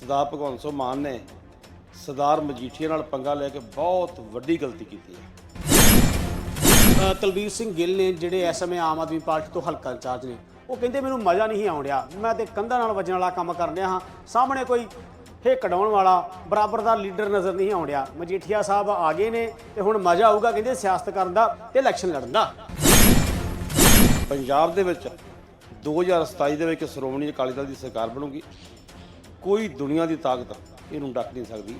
ਸਰਦਾਰ ਭਗਵੰਤ ਸਿੰਘ ਮਾਨ ਨੇ ਸਰਦਾਰ ਮਜੀਠੀਆ ਨਾਲ ਪੰਗਾ ਲੈ ਕੇ ਬਹੁਤ ਵੱਡੀ ਗਲਤੀ ਕੀਤੀ ਹੈ। ਅ, ਸਿੰਘ ਗਿੱਲ ਨੇ ਜਿਹੜੇ ਇਸ ਸਮੇਂ ਆਮ ਆਦਮੀ ਪਾਰਟੀ ਤੋਂ ਹਲਕਾ ਇੰਚਾਰਜ ਨੇ ਉਹ ਕਹਿੰਦੇ ਮੈਨੂੰ ਮਜ਼ਾ ਨਹੀਂ ਆਉਣ ਡਿਆ। ਮੈਂ ਤੇ ਕੰਧਾਂ ਨਾਲ ਵੱਜਣ ਵਾਲਾ ਕੰਮ ਕਰਨ ਰਿਹਾ ਹਾਂ। ਸਾਹਮਣੇ ਕੋਈ ਹੇ ਕਢਾਉਣ ਵਾਲਾ ਬਰਾਬਰ ਦਾ ਲੀਡਰ ਨਜ਼ਰ ਨਹੀਂ ਆਉਣ ਡਿਆ। ਮਜੀਠੀਆ ਸਾਹਿਬ ਆ ਗਏ ਨੇ ਤੇ ਹੁਣ ਮਜ਼ਾ ਆਊਗਾ ਕਹਿੰਦੇ ਸਿਆਸਤ ਕਰਨ ਦਾ ਤੇ ਇਲੈਕਸ਼ਨ ਲੜਨ ਦਾ। ਪੰਜਾਬ ਦੇ ਵਿੱਚ 2027 ਦੇ ਵਿੱਚ ਸ਼੍ਰੋਮਣੀ ਅਕਾਲੀ ਦਲ ਦੀ ਸਰਕਾਰ ਬਣੂਗੀ। ਕੋਈ ਦੁਨੀਆ ਦੀ ਤਾਕਤ ਇਹਨੂੰ ਡੱਕ ਨਹੀਂ ਸਕਦੀ।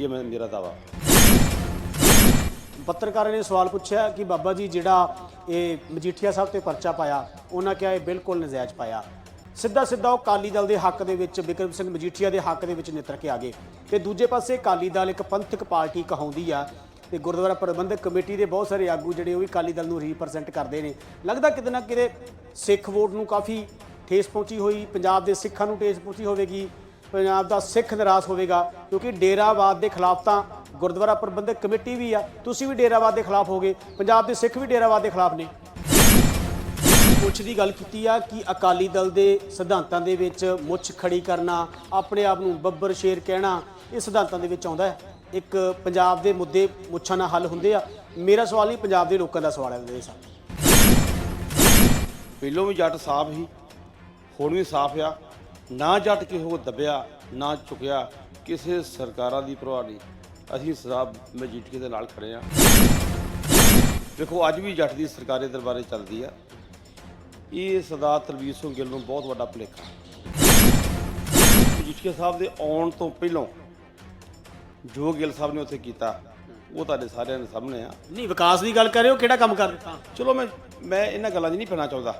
ਇਹ ਮੈਂ ਮੇਰਾ ਦਾਵਾ ਪੱਤਰਕਾਰਾਂ ਨੇ ਸਵਾਲ ਪੁੱਛਿਆ ਕਿ ਬਾਬਾ ਜੀ ਜਿਹੜਾ ਇਹ ਮਜੀਠੀਆ ਸਾਹਿਬ ਤੇ ਪਰਚਾ ਪਾਇਆ, ਉਹਨਾਂ ਕਿਹਾ ਇਹ ਬਿਲਕੁਲ ਨਜਾਇਜ਼ ਪਾਇਆ। ਸਿੱਧਾ ਸਿੱਧਾ ਉਹ ਕਾਲੀ ਦਲ ਦੇ ਹੱਕ ਦੇ ਵਿੱਚ ਬਿਕਰਮ ਸਿੰਘ ਮਜੀਠੀਆ ਦੇ ਹੱਕ ਦੇ ਵਿੱਚ ਨਿੱਤਰ ਕੇ ਆ ਗਏ। ਤੇ ਦੂਜੇ ਪਾਸੇ ਕਾਲੀ ਦਲ ਇੱਕ ਪੰਥਕ ਪਾਰਟੀ ਕਹਾਉਂਦੀ ਆ, ਤੇ ਗੁਰਦੁਆਰਾ ਪ੍ਰਬੰਧਕ ਕਮੇਟੀ ਦੇ ਬਹੁਤ ਸਾਰੇ ਆਗੂ ਜਿਹੜੇ ਉਹ ਵੀ ਕਾਲੀ ਦਲ ਨੂੰ ਰਿਪਰੈਜ਼ੈਂਟ ਕਰਦੇ ਨੇ। ਲੱਗਦਾ ਕਿਤੇ ਨਾ ਕਿਤੇ ਸਿੱਖ ਵੋਟ ਨੂੰ ਕਾਫੀ ਠੇਸ ਪਹੁੰਚੀ ਹੋਈ, ਪੰਜਾਬ ਦੇ ਸਿੱਖਾਂ ਨੂੰ ਠੇਸ ਪਹੁੰਚੀ ਹੋਵੇਗੀ। ਪੰਜਾਬ ਦਾ ਸਿੱਖ ਨਿਰਾਸ਼ ਹੋਵੇਗਾ, ਕਿਉਂਕਿ ਡੇਰਾਵਾਦ ਦੇ ਖਿਲਾਫ ਤਾਂ ਗੁਰਦੁਆਰਾ ਪ੍ਰਬੰਧਕ ਕਮੇਟੀ ਵੀ ਆ। ਤੁਸੀਂ ਵੀ ਡੇਰਾਵਾਦ ਦੇ ਖਿਲਾਫ ਹੋਗੇ, ਪੰਜਾਬ ਦੇ ਸਿੱਖ ਵੀ ਡੇਰਾਵਾਦ ਦੇ ਖਿਲਾਫ ਨੇ। ਮੁੱਛ ਦੀ ਗੱਲ ਕੀਤੀ ਆ ਕਿ ਅਕਾਲੀ ਦਲ ਦੇ ਸਿਧਾਂਤਾਂ ਦੇ ਵਿੱਚ ਮੁੱਛ ਖੜੀ ਕਰਨਾ, ਆਪਣੇ ਆਪ ਨੂੰ ਬੱਬਰ ਸ਼ੇਰ ਕਹਿਣਾ, ਇਹ ਸਿਧਾਂਤਾਂ ਦੇ ਵਿੱਚ ਆਉਂਦਾ ਹੈ। ਇੱਕ ਪੰਜਾਬ ਦੇ ਮੁੱਦੇ ਮੁੱਛਾਂ ਨਾਲ ਹੱਲ ਹੁੰਦੇ ਆ। ਮੇਰਾ ਸਵਾਲ ਨਹੀਂ, ਪੰਜਾਬ ਦੇ ਲੋਕਾਂ ਦਾ ਸਵਾਲ ਹੈ, ਮੇਰੇ ਸਾਹਿਬ ਪਹਿਲੋਂ ਵੀ ਜੱਟ ਸਾਫ਼ ਸੀ, ਹੁਣ ਵੀ ਸਾਫ਼ ਆ। ਨਾ ਜੱਟ ਕਿਸੇ ਕੋ ਦਬਿਆ ਨਾ ਝੁਕਿਆ ਕਿਸੇ ਸਰਕਾਰਾਂ ਦੀ ਪਰਵਾਹ ਨਹੀਂ। ਅਸੀਂ ਸਰਦਾਰ ਮਜੀਠੀਆ ਦੇ ਨਾਲ ਖੜੇ ਆ ਦੇਖੋ ਅੱਜ ਵੀ ਜੱਟ ਦੀ ਸਰਕਾਰੀ ਦਰਬਾਰੇ ਚੱਲਦੀ ਆ। ਇਹ ਸਰਦਾਰ ਤਲਵੀਰ ਸਿੰਘ ਗਿੱਲ ਨੂੰ ਬਹੁਤ ਵੱਡਾ ਭੁਲੇਖਾ ਮਜੀਠੀਆ ਸਾਹਿਬ ਦੇ ਆਉਣ ਤੋਂ ਪਹਿਲਾਂ ਜੋ ਗਿੱਲ ਸਾਹਿਬ ਨੇ ਉੱਥੇ ਕੀਤਾ ਉਹ ਤੁਹਾਡੇ ਸਾਰਿਆਂ ਦੇ ਸਾਹਮਣੇ ਆ। ਨਹੀਂ ਵਿਕਾਸ ਦੀ ਗੱਲ ਕਰ ਰਹੇ ਹੋ ਕਿਹੜਾ ਕੰਮ ਕਰ ਦਿੱਤਾ ਚਲੋ ਮੈਂ ਮੈਂ ਇਹਨਾਂ ਗੱਲਾਂ 'ਚ ਨਹੀਂ ਪੈਣਾ ਚਾਹੁੰਦਾ।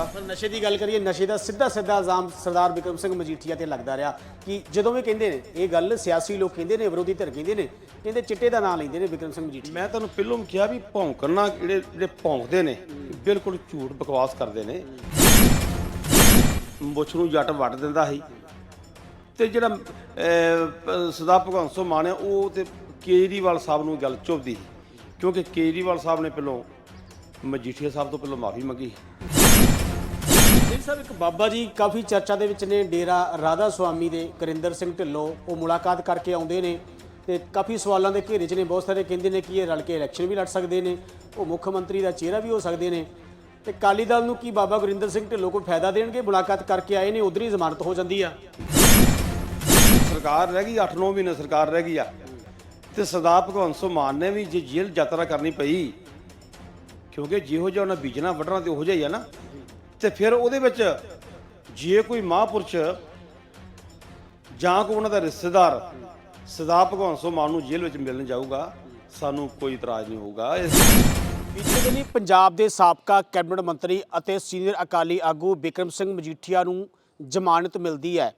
ਨਸ਼ੇ ਦੀ ਗੱਲ ਕਰੀਏ ਨਸ਼ੇ ਦਾ ਸਿੱਧਾ ਸਿੱਧਾ ਇਲਜ਼ਾਮ ਸਰਦਾਰ ਬਿਕਰਮ ਸਿੰਘ ਮਜੀਠੀਆ ਤੇ ਲੱਗਦਾ ਰਿਹਾ ਕਿ ਜਦੋਂ ਵੀ ਕਹਿੰਦੇ ਨੇ ਇਹ ਗੱਲ ਸਿਆਸੀ ਲੋਕ ਕਹਿੰਦੇ ਨੇ ਵਿਰੋਧੀ ਧਿਰ ਕਹਿੰਦੇ ਨੇ ਕਹਿੰਦੇ ਚਿੱਟੇ ਦਾ ਨਾਂ ਲੈਂਦੇ ਨੇ ਬਿਕਰਮ ਸਿੰਘ ਮਜੀਠੀਆ। ਮੈਂ ਤੁਹਾਨੂੰ ਪਹਿਲਾਂ ਵੀ ਕਿਹਾ ਵੀ ਭੌਂਕਣਾ ਜਿਹੜੇ ਜਿਹੜੇ ਭੌਂਕਦੇ ਨੇ ਬਿਲਕੁਲ ਝੂਠ ਬਕਵਾਸ ਕਰਦੇ ਨੇ। ਮੁੱਛ ਨੂੰ ਜੱਟ ਵੱਟ ਦਿੰਦਾ ਸੀ। ਤੇ ਜਿਹੜਾ ਅਹ, ਸਦਾ ਭਗਵੰਤ ਸਿੰਘ ਮਾਨ ਹੈ ਉਹ ਤੇ ਕੇਜਰੀਵਾਲ ਸਾਹਿਬ ਨੂੰ ਗੱਲ ਚੁੱਭਦੀ ਸੀ। ਕਿਉਂਕਿ ਕੇਜਰੀਵਾਲ ਸਾਹਿਬ ਨੇ ਪਹਿਲਾਂ ਮਜੀਠੀਆ ਸਾਹਿਬ ਤੋਂ ਪਹਿਲਾਂ ਮਾਫੀ ਮੰਗੀ ਜੀ ਸਾਹਿਬ, ਇੱਕ ਬਾਬਾ ਜੀ ਕਾਫੀ ਚਰਚਾ ਦੇ ਵਿੱਚ ਨੇ। ਡੇਰਾ ਰਾਧਾ ਸੁਆਮੀ ਦੇ, ਕਰਿੰਦਰ ਸਿੰਘ ਢਿੱਲੋਂ, ਉਹ ਮੁਲਾਕਾਤ ਕਰਕੇ ਆਉਂਦੇ ਨੇ ਤੇ ਕਾਫੀ ਸਵਾਲਾਂ ਦੇ ਘੇਰੇ 'ਚ ਨੇ। ਬਹੁਤ ਸਾਰੇ ਕਹਿੰਦੇ ਨੇ ਕਿ ਇਹ ਰਲ ਕੇ ਇਲੈਕਸ਼ਨ ਵੀ ਲੜ ਸਕਦੇ ਨੇ। ਉਹ ਮੁੱਖ ਮੰਤਰੀ ਦਾ ਚਿਹਰਾ ਵੀ ਹੋ ਸਕਦੇ ਨੇ। ਤੇ ਕਾਲੀ ਦਲ ਨੂੰ ਕੀ ਬਾਬਾ ਗੁਰਿੰਦਰ ਸਿੰਘ ਢਿੱਲੋਂ ਕੋਈ ਫਾਇਦਾ ਦੇਣਗੇ? ਮੁਲਾਕਾਤ ਕਰਕੇ ਆਏ ਨੇ, ਉਧਰ ਹੀ ਜ਼ਮਾਨਤ ਹੋ ਜਾਂਦੀ ਆ। ਸਰਕਾਰ ਰਹਿ ਗਈ 8-9 ਮਹੀਨੇ ਸਰਕਾਰ ਰਹਿ ਗਈ ਆ। ਤੇ ਸਰਦਾਰ ਭਗਵੰਤ ਸਿੰਘ ਮਾਨ ਨੇ ਵੀ ਜੇ ਜੇਲ੍ਹ ਯਾਤਰਾ ਕਰਨੀ ਪਈ, ਕਿਉਂਕਿ ਜਿਹੋ ਜਿਹਾ ਉਹਨਾਂ ਬੀਜਣਾ, ਵੱਢਣਾ ਤੇ ਉਹੋ ਜਿਹਾ ਹੀ ਆ ਨਾ। ਤੇ ਫਿਰ ਉਹਦੇ ਵਿੱਚ ਜੇ ਕੋਈ ਮਹਾਂਪੁਰਸ਼ ਜਾਂ ਕੋਈ ਉਹਨਾਂ ਦਾ ਰਿਸ਼ਤੇਦਾਰ ਸਰਦਾਰ ਭਗਵੰਤ ਸਿੰਘ ਮਾਨ ਨੂੰ ਜੇਲ੍ਹ ਵਿੱਚ ਮਿਲਣ ਜਾਊਗਾ, ਸਾਨੂੰ ਕੋਈ ਇਤਰਾਜ਼ ਨਹੀਂ ਹੋਊਗਾ। ਪਿਛਲੇ ਦਿਨੀ ਪੰਜਾਬ ਦੇ ਸਾਬਕਾ ਕੈਬਨਿਟ ਮੰਤਰੀ ਅਤੇ ਸੀਨੀਅਰ ਅਕਾਲੀ ਆਗੂ ਬਿਕਰਮ ਸਿੰਘ ਮਜੀਠੀਆ ਨੂੰ ਜ਼ਮਾਨਤ ਮਿਲਦੀ ਹੈ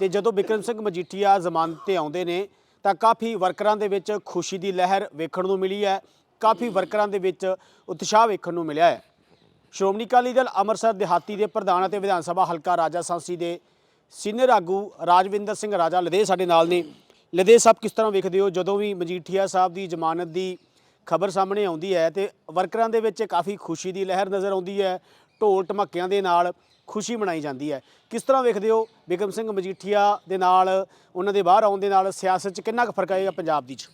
ਤੇ ਜਦੋਂ ਬਿਕਰਮ ਸਿੰਘ ਮਜੀਠੀਆ ਜ਼ਮਾਨਤ ਤੇ ਆਉਂਦੇ ਨੇ, ਤਾਂ ਕਾਫੀ ਵਰਕਰਾਂ ਦੇ ਵਿੱਚ ਖੁਸ਼ੀ ਦੀ ਲਹਿਰ ਵੇਖਣ ਨੂੰ ਮਿਲੀ ਹੈ, ਕਾਫੀ ਵਰਕਰਾਂ ਦੇ ਵਿੱਚ ਉਤਸ਼ਾਹ ਵੇਖਣ ਨੂੰ ਮਿਲਿਆ ਹੈ। ਸ਼੍ਰੋਮਣੀ ਅਕਾਲੀ ਦਲ ਅੰਮ੍ਰਿਤਸਰ ਦਿਹਾਤੀ ਦੇ ਪ੍ਰਧਾਨ ਅਤੇ ਵਿਧਾਨ ਸਭਾ ਹਲਕਾ ਰਾਜਾ ਸਾਂਸੀ ਦੇ ਸੀਨੀਅਰ ਆਗੂ ਰਾਜਵਿੰਦਰ ਸਿੰਘ ਰਾਜਾ ਲਦੇ ਸਾਡੇ ਨਾਲ ਨੇ। ਲਦੇ ਸਾਹਿਬ ਕਿਸ ਤਰ੍ਹਾਂ ਵੇਖਦੇ ਹੋ? ਜਦੋਂ ਵੀ ਮਜੀਠੀਆ ਸਾਹਿਬ ਦੀ ਜ਼ਮਾਨਤ ਦੀ ਖਬਰ ਸਾਹਮਣੇ ਆਉਂਦੀ ਹੈ ਤੇ ਵਰਕਰਾਂ ਦੇ ਵਿੱਚ ਕਾਫੀ ਖੁਸ਼ੀ ਦੀ ਲਹਿਰ ਨਜ਼ਰ ਆਉਂਦੀ ਹੈ ਢੋਲ ਢਮੱਕਿਆਂ ਦੇ ਨਾਲ ਖੁਸ਼ੀ ਮਨਾਈ ਜਾਂਦੀ ਹੈ। ਕਿਸ ਤਰ੍ਹਾਂ ਵੇਖਦੇ ਹੋ ਬਿਕਮ ਸਿੰਘ ਮਜੀਠੀਆ ਦੇ ਨਾਲ ਉਹਨਾਂ ਦੇ ਬਾਹਰ ਆਉਣ ਦੇ ਨਾਲ ਸਿਆਸਤ 'ਚ ਕਿੰਨਾ ਕੁ ਫ਼ਰਕ ਆਏਗਾ ਪੰਜਾਬ ਦੀ 'ਚ?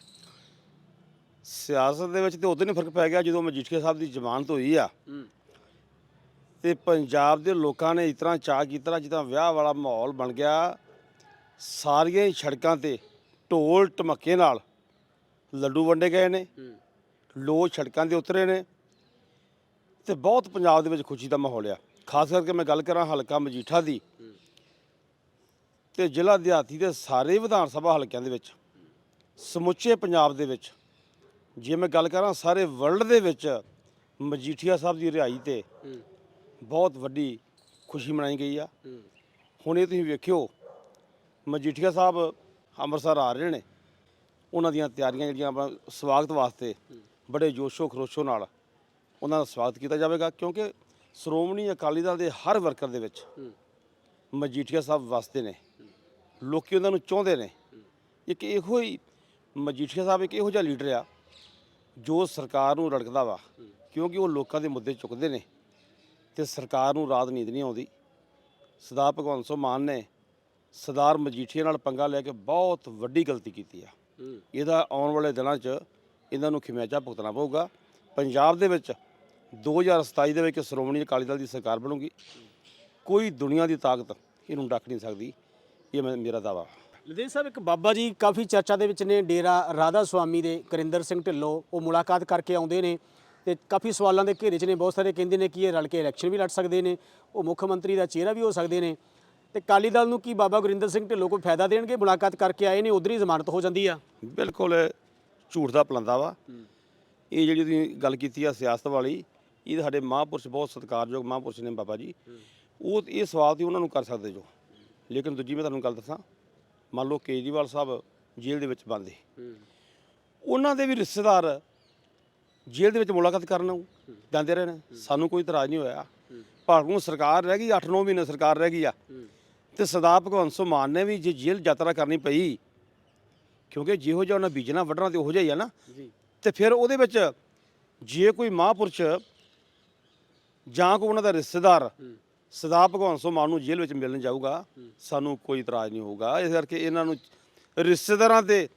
ਸਿਆਸਤ ਦੇ ਵਿੱਚ ਤੇ ਉਦੋਂ ਹੀ ਫ਼ਰਕ ਪੈ ਗਿਆ ਜਦੋਂ ਮਜੀਠੀਆ ਸਾਹਿਬ ਦੀ ਜ਼ਮਾਨਤ ਹੋਈ ਆ। ਤੇ ਪੰਜਾਬ ਦੇ ਲੋਕਾਂ ਨੇ ਇਸ ਤਰ੍ਹਾਂ ਚਾਹ ਕੀਤਾ ਜਿੱਦਾਂ ਵਿਆਹ ਵਾਲਾ ਮਾਹੌਲ ਬਣ ਗਿਆ। ਸਾਰੀਆਂ ਹੀ ਸੜਕਾਂ ਤੇ ਢੋਲ ਢਮੱਕੇ ਨਾਲ ਲੱਡੂ ਵੰਡੇ ਗਏ ਨੇ। ਲੋਕ ਸੜਕਾਂ ਤੇ ਉਤਰੇ ਨੇ ਤੇ ਬਹੁਤ ਪੰਜਾਬ ਦੇ ਵਿੱਚ ਖੁਸ਼ੀ ਦਾ ਮਾਹੌਲ ਆ। ਖਾਸ ਕਰਕੇ ਮੈਂ ਗੱਲ ਕਰਾਂ ਹਲਕਾ ਮਜੀਠਾ ਦੀ। ਤੇ ਜ਼ਿਲ੍ਹਾ ਦਿਹਾਤੀ ਦੇ ਸਾਰੇ ਵਿਧਾਨ ਸਭਾ ਹਲਕਿਆਂ ਦੇ ਵਿੱਚ ਸਮੁੱਚੇ ਪੰਜਾਬ ਦੇ ਵਿੱਚ ਜੇ ਮੈਂ ਗੱਲ ਕਰਾਂ ਸਾਰੇ ਵਰਲਡ ਦੇ ਵਿੱਚ ਮਜੀਠੀਆ ਸਾਹਿਬ ਦੀ ਰਿਹਾਈ ਤੇ ਬਹੁਤ ਵੱਡੀ ਖੁਸ਼ੀ ਮਨਾਈ ਗਈ ਆ। ਹੁਣ ਇਹ ਤੁਸੀਂ ਵੇਖਿਓ ਮਜੀਠੀਆ ਸਾਹਿਬ ਅੰਮ੍ਰਿਤਸਰ ਆ ਰਹੇ ਨੇ। ਉਹਨਾਂ ਦੀਆਂ ਤਿਆਰੀਆਂ ਜਿਹੜੀਆਂ ਆਪਣਾ ਸਵਾਗਤ ਵਾਸਤੇ ਬੜੇ ਜੋਸ਼ੋ ਖਰੋਸ਼ੋ ਨਾਲ ਉਹਨਾਂ ਦਾ ਸਵਾਗਤ ਕੀਤਾ ਜਾਵੇਗਾ ਕਿਉਂਕਿ ਸ਼੍ਰੋਮਣੀ ਅਕਾਲੀ ਦਲ ਦੇ ਹਰ ਵਰਕਰ ਦੇ ਵਿੱਚ ਮਜੀਠੀਆ ਸਾਹਿਬ ਵਸਦੇ ਨੇ। ਲੋਕੀ ਉਹਨਾਂ ਨੂੰ ਚਾਹੁੰਦੇ ਨੇ। ਇੱਕ ਇਹੋ ਹੀ ਮਜੀਠੀਆ ਸਾਹਿਬ ਇੱਕ ਇਹੋ ਜਿਹਾ ਲੀਡਰ ਆ ਜੋ ਸਰਕਾਰ ਨੂੰ ਰੜਕਦਾ ਵਾ ਕਿਉਂਕਿ ਉਹ ਲੋਕਾਂ ਦੇ ਮੁੱਦੇ ਚੁੱਕਦੇ ਨੇ। ਤੇ ਸਰਕਾਰ ਨੂੰ ਰਾਤ ਨੀਂਦ ਨਹੀਂ ਆਉਂਦੀ। ਸਰਦਾਰ ਭਗਵੰਤ ਸਿੰਘ ਮਾਨ ਨੇ ਸਰਦਾਰ ਮਜੀਠੀਆ ਨਾਲ ਪੰਗਾ ਲੈ ਕੇ ਬਹੁਤ ਵੱਡੀ ਗਲਤੀ ਕੀਤੀ ਆ। ਇਹਦਾ ਆਉਣ ਵਾਲੇ ਦਿਨਾਂ 'ਚ ਇਹਨਾਂ ਨੂੰ ਖਿਮਿਆਜਾ ਭੁਗਤਣਾ ਪਊਗਾ। ਪੰਜਾਬ ਦੇ ਵਿੱਚ 2027 ਦੇ ਵਿੱਚ ਸ਼੍ਰੋਮਣੀ ਅਕਾਲੀ ਦਲ ਦੀ ਸਰਕਾਰ ਬਣੂਗੀ। ਕੋਈ ਦੁਨੀਆ ਦੀ ਤਾਕਤ ਇਹਨੂੰ ਡੱਕ ਨਹੀਂ ਸਕਦੀ। ਇਹ ਮੇਰਾ ਦਾਵਾ ਲੁਧਿਆਣਾ ਸਾਹਿਬ ਇੱਕ ਬਾਬਾ ਜੀ ਕਾਫੀ ਚਰਚਾ ਦੇ ਵਿੱਚ ਨੇ। ਡੇਰਾ ਰਾਧਾ ਸੁਆਮੀ ਦੇ ਕਰਿੰਦਰ ਸਿੰਘ ਢਿੱਲੋਂ ਉਹ ਮੁਲਾਕਾਤ ਕਰਕੇ ਆਉਂਦੇ ਨੇ। ਤੇ ਕਾਫੀ ਸਵਾਲਾਂ ਦੇ ਘੇਰੇ 'ਚ ਨੇ ਬਹੁਤ ਸਾਰੇ ਕਹਿੰਦੇ ਨੇ ਕਿ ਇਹ ਰਲ ਕੇ ਇਲੈਕਸ਼ਨ ਵੀ ਲੜ ਸਕਦੇ ਨੇ ਉਹ ਮੁੱਖ ਮੰਤਰੀ ਦਾ ਚਿਹਰਾ ਵੀ ਹੋ ਸਕਦੇ ਨੇ। ਤੇ ਕਾਲੀ ਦਲ ਨੂੰ ਕੀ ਬਾਬਾ ਗੁਰਿੰਦਰ ਸਿੰਘ ਢਿੱਲੋਂ ਕੋਈ ਫਾਇਦਾ ਦੇਣਗੇ? ਮੁਲਾਕਾਤ ਕਰਕੇ ਆਏ ਨੇ ਉਧਰ ਹੀ ਜ਼ਮਾਨਤ ਹੋ ਜਾਂਦੀ ਆ। ਬਿਲਕੁਲ ਝੂਠ ਦਾ ਪਲੰਦਾ ਵਾ। ਇਹ ਜਿਹੜੀ ਤੁਸੀਂ ਗੱਲ ਕੀਤੀ ਆ ਸਿਆਸਤ ਵਾਲੀ ਇਹ ਸਾਡੇ ਮਹਾਂਪੁਰਸ਼ ਬਹੁਤ ਸਤਿਕਾਰਯੋਗ ਮਹਾਂਪੁਰਸ਼ ਨੇ ਬਾਬਾ ਜੀ। ਉਹ ਇਹ ਸਵਾਲ ਤੇ ਉਹਨਾਂ ਨੂੰ ਕਰ ਸਕਦੇ ਜੋ। ਲੇਕਿਨ ਦੂਜੀ ਮੈਂ ਤੁਹਾਨੂੰ ਗੱਲ ਦੱਸਾਂ ਮੰਨ ਲਓ ਕੇਜਰੀਵਾਲ ਸਾਹਿਬ ਜੇਲ੍ਹ ਦੇ ਵਿੱਚ ਬੰਦੇ ਉਹਨਾਂ ਦੇ ਵੀ ਰਿਸ਼ਤੇਦਾਰ ਜੇਲ੍ਹ ਦੇ ਵਿੱਚ ਮੁਲਾਕਾਤ ਕਰਨ ਨੂੰ ਜਾਂਦੇ ਰਹੇ ਨੇ। ਸਾਨੂੰ ਕੋਈ ਇਤਰਾਜ਼ ਨਹੀਂ ਹੋਇਆ। ਭਾਰਤ ਨੂੰ ਸਰਕਾਰ ਰਹਿ ਗਈ 8-9 ਮਹੀਨੇ ਸਰਕਾਰ ਰਹਿ ਗਈ ਆ। ਤੇ ਸਰਦਾਰ ਭਗਵੰਤ ਸਿੰਘ ਮਾਨ ਨੇ ਵੀ ਜੇ ਜੇਲ੍ਹ ਯਾਤਰਾ ਕਰਨੀ ਪਈ ਕਿਉਂਕਿ ਜਿਹੋ ਜਿਹਾ ਉਹਨਾਂ ਬੀਜਣਾ ਵੱਢਣਾ ਤੇ ਉਹੋ ਜਿਹਾ ਹੀ ਆ ਨਾ। ਤੇ ਫਿਰ ਉਹਦੇ ਵਿੱਚ ਜੇ ਕੋਈ ਮਹਾਂਪੁਰਸ਼ ਜਾਂ ਕੋਈ ਉਹਨਾਂ ਦਾ ਰਿਸ਼ਤੇਦਾਰ ਸਰਦਾਰ ਭਗਵੰਤ ਸਿੰਘ ਮਾਨ ਨੂੰ ਜੇਲ੍ਹ ਵਿੱਚ ਮਿਲਣ ਜਾਊਗਾ ਸਾਨੂੰ ਕੋਈ ਇਤਰਾਜ਼ ਨਹੀਂ ਹੋਊਗਾ। ਇਸ ਕਰਕੇ ਇਹਨਾਂ ਨੂੰ ਰਿਸ਼ਤੇਦਾਰਾਂ ਤੇ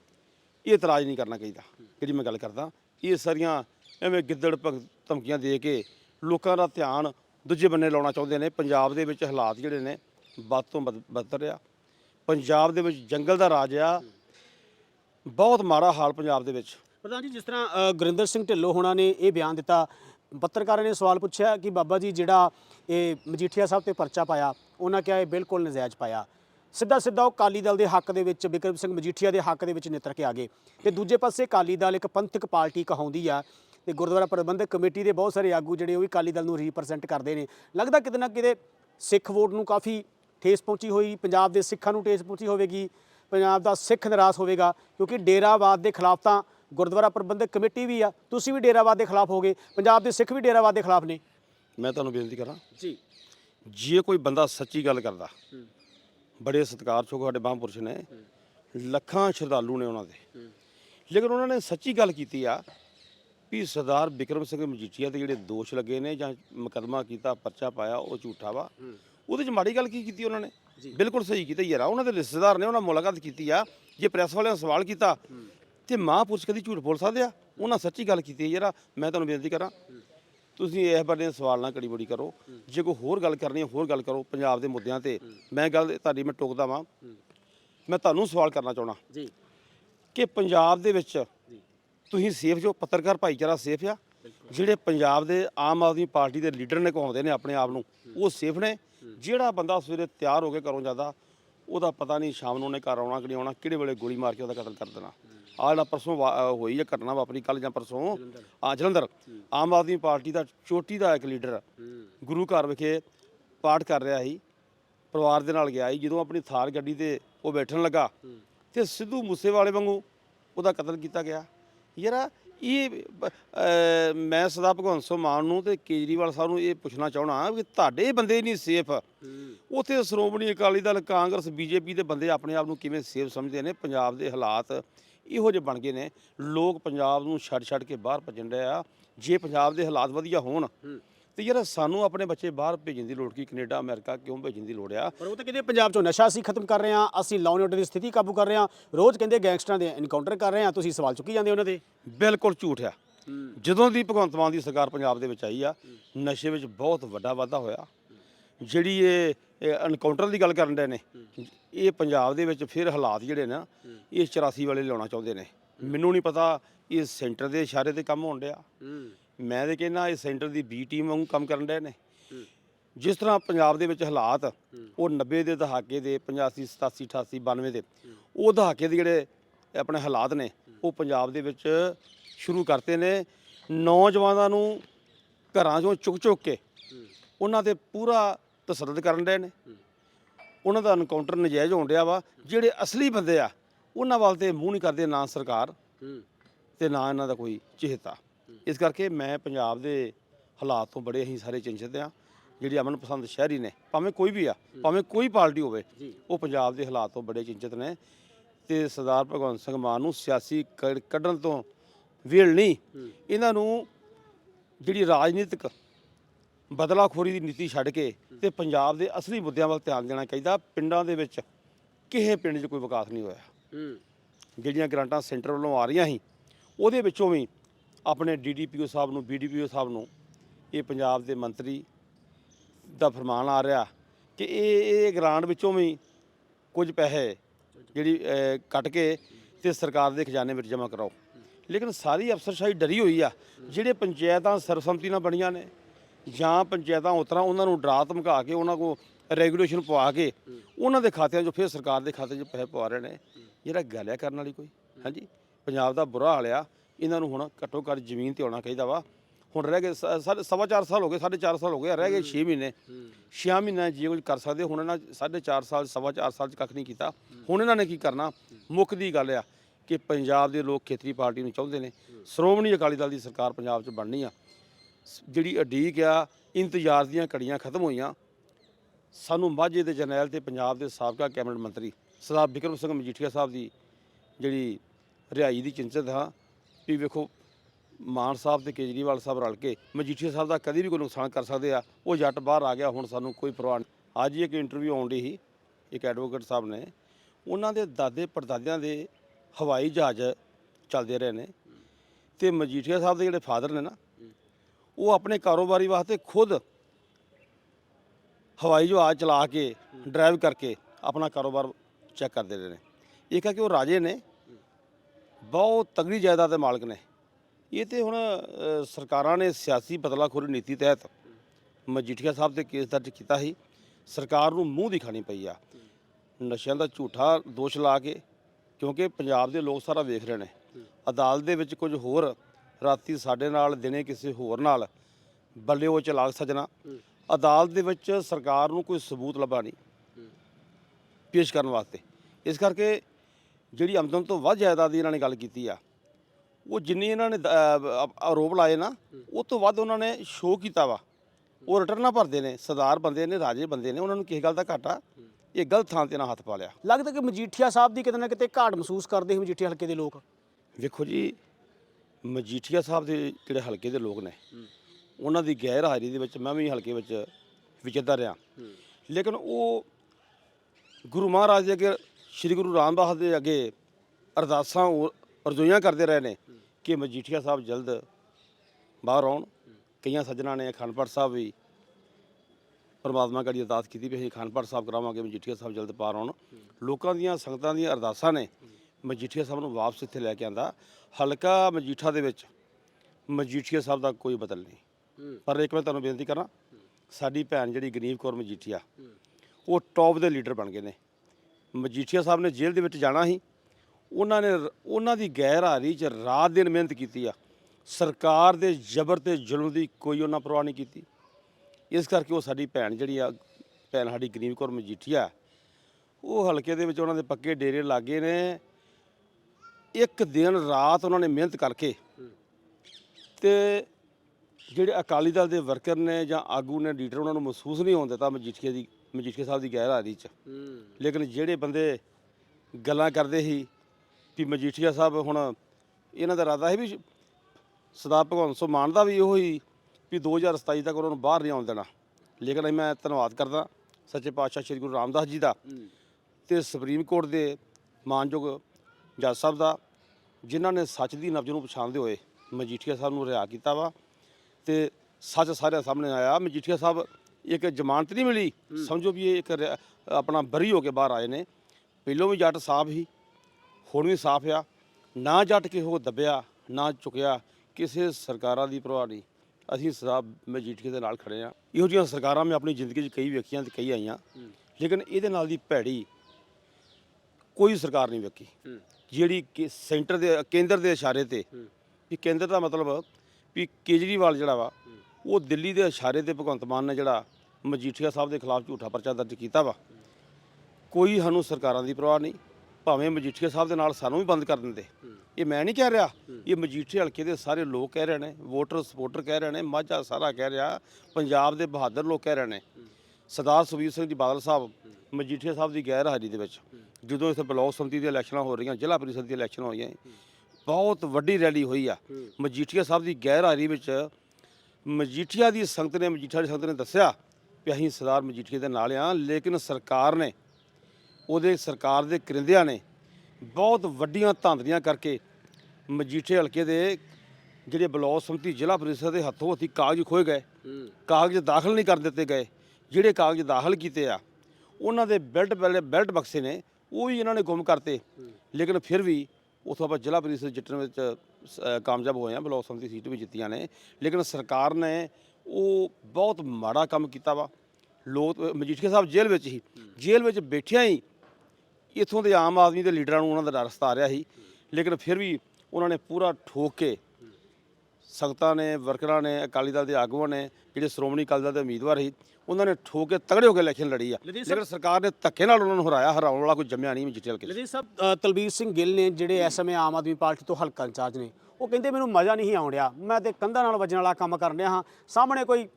ਇਹ ਇਤਰਾਜ਼ ਨਹੀਂ ਕਰਨਾ ਚਾਹੀਦਾ। ਜਿਹੜੀ ਮੈਂ ਗੱਲ ਕਰਦਾ ਇਹ ਸਾਰੀਆਂ ਐਵੇਂ ਗਿੱਦੜ ਭਗ- ਧਮਕੀਆਂ ਦੇ ਕੇ ਲੋਕਾਂ ਦਾ ਧਿਆਨ ਦੂਜੇ ਬੰਨੇ ਲਾਉਣਾ ਚਾਹੁੰਦੇ ਨੇ। ਪੰਜਾਬ ਦੇ ਵਿੱਚ ਹਾਲਾਤ ਜਿਹੜੇ ਨੇ ਵੱਧ ਤੋਂ ਵੱਧ- ਬਦਤਰ ਆ ਪੰਜਾਬ ਦੇ ਵਿੱਚ ਜੰਗਲ ਦਾ ਰਾਜ ਆ। ਬਹੁਤ ਮਾੜਾ ਹਾਲ ਪੰਜਾਬ ਦੇ ਵਿੱਚ। ਪ੍ਰਧਾਨ ਜੀ, ਜਿਸ ਤਰ੍ਹਾਂ ਗੁਰਿੰਦਰ ਸਿੰਘ ਢਿੱਲੋਂ ਹੋਣਾ ਨੇ ਇਹ ਬਿਆਨ ਦਿੱਤਾ, ਪੱਤਰਕਾਰਾਂ ਨੇ ਸਵਾਲ ਪੁੱਛਿਆ ਕਿ ਬਾਬਾ ਜੀ ਜਿਹੜਾ ਇਹ ਮਜੀਠੀਆ ਸਾਹਿਬ ਤੇ ਪਰਚਾ ਪਾਇਆ, ਉਹਨਾਂ ਕਿਹਾ ਇਹ ਬਿਲਕੁਲ ਨਜਾਇਜ਼ ਪਾਇਆ। ਸਿੱਧਾ ਸਿੱਧਾ ਉਹ ਕਾਲੀ ਦਲ ਦੇ ਹੱਕ ਦੇ ਵਿੱਚ ਬਿਕਰਮ ਸਿੰਘ ਮਜੀਠੀਆ ਦੇ ਹੱਕ ਦੇ ਵਿੱਚ ਨਿੱਤਰ ਕੇ ਆ ਗਏ। ਤੇ ਦੂਜੇ ਪਾਸੇ ਕਾਲੀ ਦਲ ਇੱਕ ਪੰਥਕ ਪਾਰਟੀ ਕਹਾਉਂਦੀ ਆ ਤੇ ਗੁਰਦੁਆਰਾ ਪ੍ਰਬੰਧਕ ਕਮੇਟੀ ਦੇ ਬਹੁਤ ਸਾਰੇ ਆਗੂ ਜਿਹੜੇ ਉਹ ਵੀ ਕਾਲੀ ਦਲ ਨੂੰ ਰਿਪਰੈਜ਼ੈਂਟ ਕਰਦੇ ਨੇ। ਲੱਗਦਾ ਕਿਤੇ ਨਾ ਕਿਤੇ ਸਿੱਖ ਵੋਟ ਨੂੰ ਕਾਫੀ ਠੇਸ ਪਹੁੰਚੀ ਹੋਈ ਪੰਜਾਬ ਦੇ ਸਿੱਖਾਂ ਨੂੰ ਠੇਸ ਪਹੁੰਚੀ ਹੋਵੇਗੀ ਪੰਜਾਬ ਦਾ ਸਿੱਖ ਨਿਰਾਸ਼ ਹੋਵੇਗਾ ਕਿਉਂਕਿ ਡੇਰਾਵਾਦ ਦੇ ਖਿਲਾਫ ਤਾਂ ਗੁਰਦੁਆਰਾ ਪ੍ਰਬੰਧਕ ਕਮੇਟੀ ਵੀ ਆ। ਤੁਸੀਂ ਵੀ ਡੇਰਾਵਾਦ ਦੇ ਖਿਲਾਫ ਹੋਗੇ ਪੰਜਾਬ ਦੇ ਸਿੱਖ ਵੀ ਡੇਰਾਵਾਦ ਦੇ ਖਿਲਾਫ ਨੇ। ਮੈਂ ਤੁਹਾਨੂੰ ਬੇਨਤੀ ਕਰਾਂ ਜੀ। ਜੇ ਕੋਈ ਬੰਦਾ ਸੱਚੀ ਗੱਲ ਕਰਦਾ ਬੜੇ ਸਤਿਕਾਰਯੋਗ ਸਾਡੇ ਮਹਾਂਪੁਰਸ਼ ਨੇ ਲੱਖਾਂ ਸ਼ਰਧਾਲੂ ਨੇ ਉਹਨਾਂ ਦੇ। ਲੇਕਿਨ ਉਹਨਾਂ ਨੇ ਸੱਚੀ ਗੱਲ ਕੀਤੀ ਆ ਵੀ ਸਰਦਾਰ ਬਿਕਰਮ ਸਿੰਘ ਮਜੀਠੀਆ ਤੇ ਜਿਹੜੇ ਦੋਸ਼ ਲੱਗੇ ਨੇ ਜਾਂ ਮੁਕੱਦਮਾ ਕੀਤਾ ਪਰਚਾ ਪਾਇਆ ਉਹ ਝੂਠਾ ਵਾ। ਉਹਦੇ 'ਚ ਮਾੜੀ ਗੱਲ ਕੀ ਕੀਤੀ ਉਹਨਾਂ ਨੇ? ਬਿਲਕੁਲ ਸਹੀ ਕੀਤਾ ਯਾਰ ਉਹਨਾਂ ਦੇ ਰਿਸ਼ਤੇਦਾਰ ਨੇ ਉਹਨਾਂ ਮੁਲਾਕਾਤ ਕੀਤੀ ਆ ਜੇ ਪ੍ਰੈਸ ਵਾਲਿਆਂ ਨੇ ਸਵਾਲ ਕੀਤਾ ਤੇ ਮਹਾਂਪੁਰਸ਼ ਕਦੀ ਝੂਠ ਬੋਲ ਸਕਦੇ ਆ? ਉਹਨਾਂ ਸੱਚੀ ਗੱਲ ਕੀਤੀ ਹੈ ਯਾਰ ਮੈਂ ਤੁਹਾਨੂੰ ਬੇਨਤੀ ਕਰਾਂ ਤੁਸੀਂ ਇਸ ਬਾਰੇ ਸਵਾਲ ਨਾ ਕੜੀ ਬੜੀ ਕਰੋ ਜੇ ਕੋਈ ਹੋਰ ਗੱਲ ਕਰਨੀ ਹੈ ਹੋਰ ਗੱਲ ਕਰੋ ਪੰਜਾਬ ਦੇ ਮੁੱਦਿਆਂ ਤੇ। ਮੈਂ ਗੱਲ ਤੁਹਾਡੀ ਮੈਂ ਟੋਕਦਾ ਵਾਂ। ਮੈਂ ਤੁਹਾਨੂੰ ਸਵਾਲ ਕਰਨਾ ਚਾਹਣਾ ਜੀ। ਕਿ ਪੰਜਾਬ ਦੇ ਵਿੱਚ ਤੁਸੀਂ ਸੇਫ ਜੋ ਪੱਤਰਕਾਰ ਭਾਈਚਾਰਾ ਸੇਫ ਆ ਜਿਹੜੇ ਪੰਜਾਬ ਦੇ ਆਮ ਆਦਮੀ ਪਾਰਟੀ ਦੇ ਲੀਡਰ ਨੇ ਕਹਾਉਂਦੇ ਨੇ ਆਪਣੇ ਆਪ ਨੂੰ ਉਹ ਸੇਫ ਨੇ। ਜਿਹੜਾ ਬੰਦਾ ਸਵੇਰੇ ਤਿਆਰ ਹੋ ਕੇ ਘਰੋਂ ਜਾਂਦਾ ਉਹਦਾ ਪਤਾ ਨਹੀਂ ਸ਼ਾਮ ਨੂੰ ਉਹਨੇ ਘਰ ਆਉਣਾ ਕਿ ਨਹੀਂ ਆਉਣਾ ਕਿਹੜੇ ਵੇਲੇ ਗੋਲੀ ਮਾਰ ਕੇ ਉਹਦਾ ਕਤਲ ਕਰ ਦੇਣਾ। ਆਹ ਜਿਹੜਾ ਪਰਸੋਂ ਹੋਈ ਹੈ ਘਟਨਾ ਵਾਪਰੀ ਕੱਲ ਜਾਂ ਪਰਸੋਂ। ਆ ਜਲੰਧਰ। ਆਮ ਆਦਮੀ ਪਾਰਟੀ ਦਾ ਚੋਟੀ ਦਾ ਇੱਕ ਲੀਡਰ ਗੁਰੂ ਘਰ ਵਿਖੇ ਪਾਠ ਕਰ ਰਿਹਾ ਸੀ। ਪਰਿਵਾਰ ਦੇ ਨਾਲ ਗਿਆ ਸੀ। ਜਦੋਂ ਆਪਣੀ ਥਾਰ ਗੱਡੀ ਤੇ ਉਹ ਬੈਠਣ ਲੱਗਾ ਤੇ ਸਿੱਧੂ ਮੂਸੇਵਾਲੇ ਵਾਂਗੂ ਉਹਦਾ ਕਤਲ ਕੀਤਾ ਗਿਆ। ਯਾਰ ਇਹ ਅਹ ਮੈਂ ਸਦਾ ਭਗਵੰਤ ਸਿੰਘ ਮਾਨ ਨੂੰ ਤੇ ਕੇਜਰੀਵਾਲ ਸਾਹਿਬ ਨੂੰ ਇਹ ਪੁੱਛਣਾ ਚਾਹਣਾ ਕਿ ਤੁਹਾਡੇ ਬੰਦੇ ਨਹੀਂ ਸੇਫ। ਉੱਥੇ ਸ਼੍ਰੋਮਣੀ ਅਕਾਲੀ ਦਲ ਕਾਂਗਰਸ ਬੀਜੇਪੀ ਦੇ ਬੰਦੇ ਆਪਣੇ ਆਪ ਨੂੰ ਕਿਵੇਂ ਸੇਫ ਸਮਝਦੇ ਨੇ? ਪੰਜਾਬ ਦੇ ਹਾਲਾਤ ਇਹੋ ਜਿਹੇ ਬਣ ਗਏ ਨੇ। ਲੋਕ ਪੰਜਾਬ ਨੂੰ ਛੱਡ ਛੱਡ ਕੇ ਬਾਹਰ ਭੱਜਣ ਰਹੇ ਆ। ਜੇ ਪੰਜਾਬ ਦੇ ਹਾਲਾਤ ਵਧੀਆ ਹੋਣ ਤੇ ਯਾਰ ਸਾਨੂੰ ਆਪਣੇ ਬੱਚੇ ਬਾਹਰ ਭੇਜਣ ਦੀ ਲੋੜ ਕੀ? ਕੈਨੇਡਾ ਅਮਰੀਕਾ ਕਿਉਂ ਭੇਜਣ ਦੀ ਲੋੜ ਆ? ਪਰ ਉਹ ਤਾਂ ਕਹਿੰਦੇ ਪੰਜਾਬ ਚੋਂ ਨਸ਼ਾ ਅਸੀਂ ਖਤਮ ਕਰ ਰਹੇ ਹਾਂ ਅਸੀਂ ਲਾਅ ਐਂਡ ਆਰਡਰ ਦੀ ਸਥਿਤੀ ਕਾਬੂ ਕਰ ਰਹੇ ਹਾਂ। ਰੋਜ਼ ਕਹਿੰਦੇ ਗੈਂਗਸਟਰਾਂ ਦੇ ਐਨਕਾਊਂਟਰ ਕਰ ਰਹੇ ਹਾਂ ਤੁਸੀਂ ਸਵਾਲ ਚੁੱਕੀ ਜਾਂਦੇ ਉਹਨਾਂ ਦੇ। ਬਿਲਕੁਲ ਝੂਠ ਆ। ਜਦੋਂ ਦੀ ਭਗਵੰਤ ਮਾਨ ਦੀ ਸਰਕਾਰ ਪੰਜਾਬ ਦੇ ਵਿੱਚ ਆਈ ਆ ਨਸ਼ੇ ਵਿੱਚ ਬਹੁਤ ਵੱਡਾ ਵਾਧਾ ਹੋਇਆ। ਜਿਹੜੀ ਇਹ ਐਨਕਾਊਂਟਰ ਦੀ ਗੱਲ ਕਰਨ ਦੇ ਨੇ ਇਹ ਪੰਜਾਬ ਦੇ ਵਿੱਚ ਫਿਰ ਹਾਲਾਤ ਜਿਹੜੇ ਨਾ ਇਹ 84 ਵਾਲੇ ਲਿਆਉਣਾ ਚਾਹੁੰਦੇ ਨੇ। ਮੈਨੂੰ ਨਹੀਂ ਪਤਾ ਇਹ ਸੈਂਟਰ ਦੇ ਇਸ਼ਾਰੇ ਤੇ ਕੰਮ ਹੋਣ ਡਿਆ। ਮੈਂ ਤੇ ਕਹਿੰਦਾ ਇਹ ਸੈਂਟਰ ਦੀ ਬੀ ਟੀਮ ਵਾਂਗੂ ਕੰਮ ਕਰਨ ਡਏ ਨੇ। ਜਿਸ ਤਰ੍ਹਾਂ ਪੰਜਾਬ ਦੇ ਵਿੱਚ ਹਾਲਾਤ, ਉਹ 90 ਦੇ ਦਹਾਕੇ ਦੇ 85 87 88 92 ਦੇ, ਉਹ ਦਹਾਕੇ ਦੇ ਜਿਹੜੇ ਆਪਣੇ ਹਾਲਾਤ ਨੇ, ਉਹ ਪੰਜਾਬ ਦੇ ਵਿੱਚ ਸ਼ੁਰੂ ਕਰਤੇ ਨੇ। ਨੌਜਵਾਨਾਂ ਨੂੰ ਘਰਾਂ ਚੋਂ ਚੁੱਕ ਚੁੱਕ ਕੇ ਉਹਨਾਂ ਤੇ ਪੂਰਾ ਤਸੱਦਦ ਕਰਨ ਰਹੇ ਨੇ। ਉਹਨਾਂ ਦਾ ਐਨਕਾਊਂਟਰ ਨਜਾਇਜ਼ ਹੋਣ ਰਿਹਾ ਵਾ। ਜਿਹੜੇ ਅਸਲੀ ਬੰਦੇ ਆ, ਉਹਨਾਂ ਵੱਲ ਤੇ ਮੂੰਹ ਨਹੀਂ ਕਰਦੇ ਨਾ ਸਰਕਾਰ ਤੇ ਨਾ ਇਹਨਾਂ ਦਾ ਕੋਈ ਚਿਹਤਾ। ਇਸ ਕਰਕੇ ਮੈਂ ਪੰਜਾਬ ਦੇ ਹਾਲਾਤ ਤੋਂ ਬੜੇ ਅਸੀਂ ਸਾਰੇ ਚਿੰਤਿਤ ਆ ਜਿਹੜੇ ਅਮਨ ਪਸੰਦ ਸ਼ਹਿਰੀ ਨੇ ਭਾਵੇਂ ਕੋਈ ਵੀ ਆ ਭਾਵੇਂ ਕੋਈ ਪਾਰਟੀ ਹੋਵੇ ਉਹ ਪੰਜਾਬ ਦੇ ਹਾਲਾਤ ਤੋਂ ਬੜੇ ਚਿੰਤਿਤ ਨੇ ਤੇ ਸਰਦਾਰ ਭਗਵੰਤ ਸਿੰਘ ਮਾਨ ਨੂੰ ਸਿਆਸੀ ਕੱਢਣ ਤੋਂ ਵੇਲ ਨਹੀਂ। ਇਹਨਾਂ ਨੂੰ ਜਿਹੜੀ ਰਾਜਨੀਤਿਕ ਬਦਲਾਖੋਰੀ ਦੀ ਨੀਤੀ ਛੱਡ ਕੇ ਤੇ ਪੰਜਾਬ ਦੇ ਅਸਲੀ ਮੁੱਦਿਆਂ ਵੱਲ ਧਿਆਨ ਦੇਣਾ ਚਾਹੀਦਾ ਪਿੰਡਾਂ ਦੇ ਵਿੱਚ ਕਿਸੇ ਪਿੰਡ 'ਚ ਕੋਈ ਵਿਕਾਸ ਨਹੀਂ ਹੋਇਆ। ਜਿਹੜੀਆਂ ਗ੍ਰਾਂਟਾਂ ਸੈਂਟਰ ਵੱਲੋਂ ਆ ਰਹੀਆਂ ਸੀ ਉਹਦੇ ਵਿੱਚੋਂ ਵੀ ਆਪਣੇ ਡੀਡੀਪੀਓ ਸਾਹਿਬ ਨੂੰ ਬੀਡੀਪੀਓ ਸਾਹਿਬ ਨੂੰ ਇਹ ਪੰਜਾਬ ਦੇ ਮੰਤਰੀ ਦਾ ਫਰਮਾਨ ਆ ਰਿਹਾ ਕਿ ਇਹ ਇਹ ਗ੍ਰਾਂਟ ਵਿੱਚੋਂ ਵੀ ਕੁਝ ਪੈਸੇ ਜਿਹੜੀ ਕੱਟ ਕੇ ਤੇ ਸਰਕਾਰ ਦੇ ਖਜ਼ਾਨੇ ਵਿੱਚ ਜਮ੍ਹਾਂ ਕਰਾਓ। ਲੇਕਿਨ ਸਾਰੀ ਅਫਸਰਸ਼ਾਹੀ ਡਰੀ ਹੋਈ ਆ, ਜਿਹੜੇ ਪੰਚਾਇਤਾਂ ਸਰਬਸੰਮਤੀ ਨਾਲ ਬਣੀਆਂ ਨੇ, ਜਾਂ ਪੰਚਾਇਤਾਂ ਉਤਰਾ ਉਹਨਾਂ ਨੂੰ ਡਰਾ ਧਮਕਾ ਕੇ, ਉਹਨਾਂ ਕੋ ਰੈਗੂਲੇਸ਼ਨ ਪਵਾ ਕੇ, ਉਹਨਾਂ ਦੇ ਖਾਤਿਆਂ 'ਚੋਂ ਫਿਰ ਸਰਕਾਰ ਦੇ ਖਾਤੇ 'ਚ ਪੈਸੇ ਪਵਾ ਰਹੇ ਨੇ। ਜਿਹੜਾ ਗੱਲ ਹੈ ਕਰਨ ਵਾਲੀ ਕੋਈ, ਹਾਂਜੀ? ਪੰਜਾਬ ਦਾ ਬੁਰਾ ਹਾਲ ਆ ਇਹਨਾਂ ਨੂੰ ਹੁਣ ਘੱਟੋ ਘੱਟ ਜ਼ਮੀਨ ਤੇ ਆਉਣਾ ਚਾਹੀਦਾ ਵਾ। ਹੁਣ ਰਹਿ ਗਏ ਸ- ਸਾਢੇ ਸਵਾ ਚਾਰ ਸਾਲ ਹੋ ਗਏ, ਸਾਢੇ ਚਾਰ ਸਾਲ ਹੋ ਗਏ, ਰਹਿ ਗਏ 6 ਮਹੀਨੇ। 6 ਮਹੀਨਿਆਂ ਜੇ ਕੁਝ ਕਰ ਸਕਦੇ, ਹੁਣ ਇਹਨਾਂ ਸਾਢੇ ਚਾਰ ਸਾਲ, ਸਵਾ ਚਾਰ ਸਾਲ ਚ ਕੱਖ ਨਹੀਂ ਕੀਤਾ। ਹੁਣ ਇਹਨਾਂ ਨੇ ਕੀ ਕਰਨਾ? ਮੁੱਖ ਦੀ ਗੱਲ ਆ ਕਿ ਪੰਜਾਬ ਦੇ ਲੋਕ ਖੇਤਰੀ ਪਾਰਟੀ ਨੂੰ ਚਾਹੁੰਦੇ ਨੇ। ਸ਼੍ਰੋਮਣੀ ਅਕਾਲੀ ਦਲ ਦੀ ਸਰਕਾਰ ਪੰਜਾਬ 'ਚ ਬਣਨੀ ਆ। ਸ- ਜਿਹੜੀ ਅਡੀਕ ਆ, ਇੰਤਜ਼ਾਰ ਦੀਆਂ ਘੜੀਆਂ ਖਤਮ ਹੋਈਆਂ। ਸਾਨੂੰ ਮਾਝੇ ਦੇ ਜਰਨੈਲ ਤੇ ਪੰਜਾਬ ਦੇ ਸਾਬਕਾ ਕੈਬਨਿਟ ਮੰਤਰੀ ਸਰਦਾਰ ਬਿਕਰਮ ਸਿੰਘ ਮਜੀਠੀਆ ਸਾਹਿਬ ਦੀ ਜਿਹੜੀ ਰਿਹਾਈ ਦੀ ਚਿੰਤਤ ਹਾਂ। ਵੀ ਵੇਖੋ, ਮਾਨ ਸਾਹਿਬ ਤੇ ਕੇਜਰੀਵਾਲ ਸਾਹਿਬ ਰਲ ਕੇ ਮਜੀਠੀਆ ਸਾਹਿਬ ਦਾ ਕਦੀ ਵੀ ਕੋਈ ਨੁਕਸਾਨ ਕਰ ਸਕਦੇ ਆ, ਉਹ ਜੱਟ ਬਾਹਰ ਆ ਗਿਆ, ਹੁਣ ਸਾਨੂੰ ਕੋਈ ਪਰਵਾਹ ਨਹੀਂ। ਅੱਜ ਹੀ ਇੱਕ ਇੰਟਰਵਿਊ ਆਉਣ ਡਈ ਸੀ, ਇੱਕ ਐਡਵੋਕੇਟ ਸਾਹਿਬ ਨੇ। ਉਹਨਾਂ ਦੇ ਦਾਦੇ ਪੜਦਾਦਿਆਂ ਦੇ ਹਵਾਈ ਜਹਾਜ਼ ਚੱਲਦੇ ਰਹੇ ਨੇ ਤੇ ਮਜੀਠੀਆ ਸਾਹਿਬ ਦੇ ਜਿਹੜੇ ਫਾਦਰ ਨੇ ਨਾ, ਉਹ ਆਪਣੇ ਕਾਰੋਬਾਰੀ ਵਾਸਤੇ ਖੁਦ ਹਵਾਈ ਜਹਾਜ਼ ਚਲਾ ਕੇ, ਡਰਾਈਵ ਕਰਕੇ ਆਪਣਾ ਕਾਰੋਬਾਰ ਚੈੱਕ ਕਰਦੇ ਰਹੇ ਨੇ। ਇਹ ਕਹ ਕਿ ਉਹ ਰਾਜੇ ਨੇ ਬਹੁਤ ਤਗੜੀ ਜਾਇਦਾਦ ਦੇ ਮਾਲਕ ਨੇ। ਇਹ ਤੇ ਹੁਣ ਅ, ਸਰਕਾਰਾਂ ਨੇ ਸਿਆਸੀ ਬਦਲਾਖੋਰੀ ਨੀਤੀ ਤਹਿਤ ਮਜੀਠੀਆ ਸਾਹਿਬ ਤੇ ਕੇਸ ਦਰਜ ਕੀਤਾ ਸੀ। ਸਰਕਾਰ ਨੂੰ ਮੂੰਹ ਦਿਖਾਣੀ ਪਈ ਆ। ਨਸ਼ਿਆਂ ਦਾ ਝੂਠਾ ਦੋਸ਼ ਲਾ ਕੇ ਕਿਉਂਕਿ ਪੰਜਾਬ ਦੇ ਲੋਕ ਸਾਰਾ ਵੇਖ ਰਹੇ ਨੇ। ਅਦਾਲਤ ਦੇ ਵਿੱਚ ਕੁਝ ਹੋਰ ਰਾਤੀ ਸਾਡੇ ਨਾਲ ਦਿਨੇ ਕਿਸੇ ਹੋਰ ਨਾਲ ਬੱਲੇ ਉਹ ਚਲਾਕ ਸਜਣਾ ਅਦਾਲਤ ਦੇ ਵਿੱਚ ਸਰਕਾਰ ਨੂੰ ਕੋਈ ਸਬੂਤ ਲੱਭਾ ਨਹੀਂ। ਪੇਸ਼ ਕਰਨ ਵਾਸਤੇ। ਇਸ ਕਰਕੇ ਜਿਹੜੀ ਆਮਦਨ ਤੋਂ ਵੱਧ ਜਾਇਦਾਦ ਦੀ ਇਹਨਾਂ ਨੇ ਗੱਲ ਕੀਤੀ ਆ ਉਹ ਜਿੰਨੀ ਇਹਨਾਂ ਨੇ ਦ- ਆਰੋਪ ਲਾਏ ਨਾ ਉਹ ਤੋਂ ਵੱਧ ਉਹਨਾਂ ਨੇ ਸ਼ੋਅ ਕੀਤਾ ਵਾ। ਉਹ ਰਿਟਰਨਾਂ ਭਰਦੇ ਨੇ ਸਰਦਾਰ ਬੰਦੇ ਨੇ ਰਾਜੇ ਬੰਦੇ ਨੇ ਉਹਨਾਂ ਨੂੰ ਕਿਸੇ ਗੱਲ ਦਾ ਘਾਟਾ ਇਹ ਗਲਤ ਥਾਂ ਤੇ ਨਾ ਹੱਥ ਪਾ ਲਿਆ। ਲੱਗਦਾ ਕਿ ਮਜੀਠੀਆ ਸਾਹਿਬ ਦੀ ਕਿਤੇ ਨਾ ਕਿਤੇ ਘਾਟ ਮਹਿਸੂਸ ਕਰਦੇ ਸੀ ਮਜੀਠੀਆ ਹਲਕੇ ਦੇ ਲੋਕ। ਵੇਖੋ ਜੀ ਮਜੀਠੀਆ ਸਾਹਿਬ ਦੇ ਜਿਹੜੇ ਹਲਕੇ ਦੇ ਲੋਕ ਨੇ ਉਹਨਾਂ ਦੀ ਗੈਰ ਹਾਜ਼ਰੀ ਦੇ ਵਿੱਚ ਮੈਂ ਵੀ ਹਲਕੇ ਵਿੱਚ ਵਿਚਰਦਾ ਰਿਹਾ। ਲੇਕਿਨ ਉਹ ਗੁਰੂ ਮਹਾਰਾਜ ਦੇ ਅੱਗੇ ਸ੍ਰੀ ਗੁਰੂ ਰਾਮਦਾਸ ਦੇ ਅੱਗੇ ਅਰਦਾਸਾਂ ਅਰਜ਼ੋਈਆਂ ਕਰਦੇ ਰਹੇ ਨੇ ਕਿ ਮਜੀਠੀਆ ਸਾਹਿਬ ਜਲਦ ਬਾਹਰ ਆਉਣ। ਕਈਆਂ ਸੱਜਣਾ ਨੇ ਪਾਠ ਸਾਹਿਬ ਵੀ ਪਰਮਾਤਮਾ ਕੜੀ ਅਰਦਾਸ ਕੀਤੀ ਵੀ ਅਸੀਂ ਪਾਠ ਸਾਹਿਬ ਕਰਾਵਾਂਗੇ ਮਜੀਠੀਆ ਸਾਹਿਬ ਜਲਦ ਪਾਰ ਆਉਣ। ਲੋਕਾਂ ਦੀਆਂ ਸੰਗਤਾਂ ਦੀਆਂ ਅਰਦਾਸਾਂ ਨੇ ਮਜੀਠੀਆ ਸਾਹਿਬ ਨੂੰ ਵਾਪਸ ਇੱਥੇ ਲੈ ਕੇ ਆਂਦਾ। ਹਲਕਾ ਮਜੀਠਾ ਦੇ ਵਿੱਚ ਮਜੀਠੀਆ ਸਾਹਿਬ ਦਾ ਕੋਈ ਬਦਲ ਨਹੀਂ। ਪਰ ਇੱਕ ਮੈਂ ਤੁਹਾਨੂੰ ਬੇਨਤੀ ਕਰਾਂ ਸਾਡੀ ਭੈਣ ਜਿਹੜੀ ਗਨੀਵ ਕੌਰ ਮਜੀਠੀਆ ਉਹ ਟੌਪ ਦੇ ਲੀਡਰ ਬਣ ਗਏ ਨੇ। ਮਜੀਠੀਆ ਸਾਹਿਬ ਨੇ ਜੇਲ੍ਹ ਦੇ ਵਿੱਚ ਜਾਣਾ ਸੀ। ਉਹਨਾਂ ਨੇ ਉਹਨਾਂ ਦੀ ਗੈਰ ਹਾਜ਼ਰੀ 'ਚ ਰਾਤ ਦਿਨ ਮਿਹਨਤ ਕੀਤੀ ਆ। ਸਰਕਾਰ ਦੇ ਜ਼ਬਰ ਤੇ ਜ਼ੁਲਮ ਦੀ ਕੋਈ ਉਹਨਾਂ ਪਰਵਾਹ ਨਹੀਂ ਕੀਤੀ। ਇਸ ਕਰਕੇ ਉਹ ਸਾਡੀ ਭੈਣ ਜਿਹੜੀ ਆ, ਭੈਣ ਸਾਡੀ ਗਨੀਵ ਕੌਰ ਮਜੀਠੀਆ, ਉਹ ਹਲਕੇ ਦੇ ਵਿੱਚ ਉਹਨਾਂ ਦੇ ਪੱਕੇ ਡੇਰੇ ਲਾਗੇ ਨੇ। ਇੱਕ ਦਿਨ ਰਾਤ ਉਹਨਾਂ ਨੇ ਮਿਹਨਤ ਕਰਕੇ ਤੇ ਜਿਹੜੇ ਅਕਾਲੀ ਦਲ ਦੇ ਵਰਕਰ ਨੇ ਜਾਂ ਆਗੂ ਨੇ, ਲੀਡਰ ਉਹਨਾਂ ਨੂੰ ਮਹਿਸੂਸ ਨਹੀਂ ਹੋਣ ਦਿੱਤਾ ਮਜੀਠੀਆ ਦੀ ਮਜੀਠੀਆ ਸਾਹਿਬ ਦੀ ਗੈਰ ਹਾਜ਼ਰੀ 'ਚ। ਲੇਕਿਨ ਜਿਹੜੇ ਬੰਦੇ ਗੱਲਾਂ ਕਰਦੇ ਸੀ ਵੀ ਮਜੀਠੀਆ ਸਾਹਿਬ ਹੁਣ ਇਹਨਾਂ ਦਾ ਇਰਾਦਾ ਹੈ ਵੀ ਸਰਦਾਰ ਭਗਵੰਤ ਸਿੰਘ ਮਾਨ ਦਾ ਵੀ ਇਹੋ ਹੀ ਵੀ 2027 ਤੱਕ ਉਹਨਾਂ ਨੂੰ ਬਾਹਰ ਨਹੀਂ ਆਉਣ ਦੇਣਾ। ਲੇਕਿਨ ਮੈਂ ਧੰਨਵਾਦ ਕਰਦਾ ਸੱਚੇ ਪਾਤਸ਼ਾਹ ਸ੍ਰੀ ਗੁਰੂ ਰਾਮਦਾਸ ਜੀ ਦਾ ਤੇ ਸੁਪਰੀਮ ਕੋਰਟ ਦੇ ਮਾਨਯੋਗ ਜੱਜ ਸਾਹਿਬ ਦਾ ਜਿਨ੍ਹਾਂ ਨੇ ਸੱਚ ਦੀ ਨਬਜ਼ ਨੂੰ ਪਛਾਣਦੇ ਹੋਏ ਮਜੀਠੀਆ ਸਾਹਿਬ ਨੂੰ ਰਿਹਾ ਕੀਤਾ ਵਾ। ਤੇ ਸੱਚ ਸਾਰਿਆਂ ਸਾਹਮਣੇ ਆਇਆ। ਮਜੀਠੀਆ ਸਾਹਿਬ ਇੱਕ ਜ਼ਮਾਨਤ ਨਹੀਂ ਮਿਲੀ। ਸਮਝੋ ਵੀ ਇਹ ਇੱਕ ਰਿਆ- ਆਪਣਾ ਬਰੀ ਹੋ ਕੇ ਬਾਹਰ ਆਏ ਨੇ। ਪਹਿਲੋਂ ਵੀ ਜੱਟ ਸਾਫ਼ ਹੀ ਹੁਣ ਵੀ ਸਾਫ਼ ਆ। ਨਾ ਜੱਟ ਕੋ ਦੱਬਿਆ ਨਾ ਝੁਕਿਆ ਕਿਸੇ ਸਰਕਾਰਾਂ ਦੀ ਪਰਵਾਹ ਨਹੀਂ। ਅਸੀਂ ਸਦਾ ਮਜੀਠੀਆ ਦੇ ਨਾਲ ਖੜੇ ਆ। ਇਹੋ ਜਿਹੀਆਂ ਸਰਕਾਰਾਂ ਮੈਂ ਆਪਣੀ ਜ਼ਿੰਦਗੀ 'ਚ ਕਈ ਵੇਖੀਆਂ ਤੇ ਕਈ ਆਈਆਂ। ਲੇਕਿਨ ਇਹਦੇ ਨਾਲ ਦੀ ਭੈੜੀ ਕੋਈ ਸਰਕਾਰ ਨਹੀਂ ਵੇਖੀ। ਜਿਹੜੀ ਕਿ ਸੈਂਟਰ ਦੇ ਕੇਂਦਰ ਦੇ ਇਸ਼ਾਰੇ ਤੇ। ਵੀ ਕੇਂਦਰ ਦਾ ਮਤਲਬ ਵੀ ਕੇਜਰੀਵਾਲ ਜਿਹੜਾ ਵਾ ਉਹ ਦਿੱਲੀ ਦੇ ਇਸ਼ਾਰੇ ਤੇ ਭਗਵੰਤ ਮਾਨ ਨੇ ਜਿਹੜਾ ਮਜੀਠੀਆ ਸਾਹਿਬ ਦੇ ਖਿਲਾਫ ਝੂਠਾ ਪਰਚਾ ਦਰਜ ਕੀਤਾ ਵਾ। ਕੋਈ ਸਾਨੂੰ ਸਰਕਾਰਾਂ ਦੀ ਪਰਵਾਹ ਨਹੀਂ, ਭਾਵੇਂ ਮਜੀਠੀਆ ਸਾਹਿਬ ਦੇ ਨਾਲ ਸਾਨੂੰ ਵੀ ਬੰਦ ਕਰ ਦਿੰਦੇ। ਇਹ ਮੈਂ ਨਹੀਂ ਕਹਿ ਰਿਹਾ, ਇਹ ਮਜੀਠੇ ਹਲਕੇ ਦੇ ਸਾਰੇ ਲੋਕ ਕਹਿ ਰਹੇ ਨੇ, ਵੋਟਰ, ਸਪੋਰਟਰ ਕਹਿ ਰਹੇ ਨੇ, ਮਾਝਾ ਸਾਰਾ ਕਹਿ ਰਿਹਾ, ਪੰਜਾਬ ਦੇ ਬਹਾਦਰ ਲੋਕ ਕਹਿ ਰਹੇ ਨੇ। ਸਰਦਾਰ ਸੁਖਬੀਰ ਸਿੰਘ ਜੀ ਬਾਦਲ ਸਾਹਿਬ, ਮਜੀਠੀਆ ਸਾਹਿਬ ਦੀ ਗੈਰ ਹਾਜ਼ਰੀ ਦੇ ਵਿੱਚ, ਜਦੋਂ ਇੱਥੇ ਬਲਾਕ ਸੰਮਤੀ ਦੀਆਂ ਇਲੈਕਸ਼ਨਾਂ ਹੋ ਰਹੀਆਂ, ਜ਼ਿਲ੍ਹਾ ਪਰਿਸ਼ਦ ਦੀਆਂ ਇਲੈਕਸ਼ਨਾਂ ਹੋਈਆਂ ਬਹੁਤ ਵੱਡੀ ਰੈਲੀ ਹੋਈ ਆ। ਮਜੀਠੀਆ ਸਾਹਿਬ ਦੀ ਗੈਰ ਹਾਜ਼ਰੀ ਵਿੱਚ ਮਜੀਠੀਆ ਦੀ ਸੰਗਤ ਨੇ, ਮਜੀਠਾ ਦੀ ਸੰਗਤ ਨੇ ਦੱਸਿਆ ਵੀ ਅਸੀਂ ਸਰਦਾਰ ਮਜੀਠੀਆ ਦੇ ਨਾਲ ਆ ਲੇਕਿਨ ਸਰਕਾਰ ਨੇ ਉਹਦੇ ਸਰਕਾਰ ਦੇ ਕਰਿੰਦਿਆਂ ਨੇ ਬਹੁਤ ਵੱਡੀਆਂ ਧਾਂਦਲੀਆਂ ਕਰਕੇ ਮਜੀਠੇ ਹਲਕੇ ਦੇ ਜਿਹੜੇ ਬਲੌਕ ਸੰਮਤੀ ਜ਼ਿਲ੍ਹਾ ਪ੍ਰੀਸ਼ਦ ਦੇ ਹੱਥੋਂ ਹੱਥੀ ਕਾਗਜ਼ ਖੋਏ ਗਏ ਕਾਗਜ਼ ਦਾਖਲ ਨਹੀਂ ਕਰ ਦਿੱਤੇ ਗਏ ਜਿਹੜੇ ਕਾਗਜ਼ ਦਾਖਲ ਕੀਤੇ ਆ ਉਹਨਾਂ ਦੇ ਬੈਲਟ ਬੈਲਟ ਬੈਲਟ ਬਕਸੇ ਨੇ ਉਹ ਵੀ ਇਹਨਾਂ ਨੇ ਗੁੰਮ ਕਰਤੇ। ਲੇਕਿਨ ਫਿਰ ਵੀ ਉਥੋਂ ਆਪਾਂ ਜ਼ਿਲ੍ਹਾ ਪ੍ਰੀਸ਼ਦ ਜਿੱਤਣ ਵਿੱਚ ਕਾਮਯਾਬ ਹੋਏ ਆ ਬਲੌਕ ਸੰਮਤੀ ਸੀਟ ਵੀ ਜਿੱਤੀਆਂ ਨੇ। ਲੇਕਿਨ ਸਰਕਾਰ ਨੇ ਉਹ ਬਹੁਤ ਮਾੜਾ ਕੰਮ ਕੀਤਾ ਵਾ। ਲੋਕ ਮਜੀਠੀਆ ਸਾਹਿਬ ਜੇਲ੍ਹ ਵਿੱਚ ਹੀ ਜੇਲ੍ਹ ਵਿੱਚ ਬੈਠਿਆਂ ਹੀ ਇਥੋਂ ਦੇ ਆਮ ਆਦਮੀ ਦੇ ਲੀਡਰਾਂ ਨੂੰ ਉਹਨਾਂ ਦਾ ਡਰ ਸਤਾ ਰਿਹਾ ਸੀ। ਲੇਕਿਨ ਫਿਰ ਵੀ ਉਹਨਾਂ ਨੇ ਪੂਰਾ ਠੋਕ ਕੇ ਸਖਤਾਂ ਨੇ ਵਰਕਰਾਂ ਨੇ ਅਕਾਲੀ ਦਲ ਦੇ ਆਗੂਆਂ ਨੇ ਜਿਹੜੇ ਸ਼੍ਰੋਮਣੀ ਅਕਾਲੀ ਦਲ ਦੇ ਉਮੀਦਵਾਰ ਸੀ ਉਹਨਾਂ ਨੇ ਠੋਕ ਕੇ ਤਗੜੇ ਹੋ ਕੇ ਇਲੈਕਸ਼ਨ ਲੜੀ ਆ। ਲੇਕਿਨ ਲੇਕਿਨ ਸਰਕਾਰ ਨੇ ਧੱਕੇ ਨਾਲ ਉਹਨਾਂ ਨੂੰ ਹਰਾਇਆ। ਹਰਾਉਣ ਵਾਲਾ ਕੋਈ ਜੰਮਿਆ ਨਹੀਂ 'ਚ। ਲਜੀ ਸਾਹਿਬ ਅ, ਤਲਬੀਰ ਸਿੰਘ ਗਿੱਲ ਨੇ ਜਿਹੜੇ ਇਸ ਸਮੇਂ ਆਮ ਆਦਮੀ ਪਾਰਟੀ ਤੋਂ ਹਲਕਾ ਇੰਚਾਰਜ ਨੇ ਉਹ ਕਹਿੰਦੇ ਮੈਨੂੰ ਮਜ਼ਾ ਨਹੀਂ ਆਉਣ ਡਿਆ। ਮੈਂ ਤੇ ਕੰਧਾਂ ਨਾਲ ਵੱਜਣ ਵਾਲਾ ਕੰਮ ਕਰਨ ਡਿਆ ਹਾਂ। ਸਾਹਮਣੇ ਕੋਈ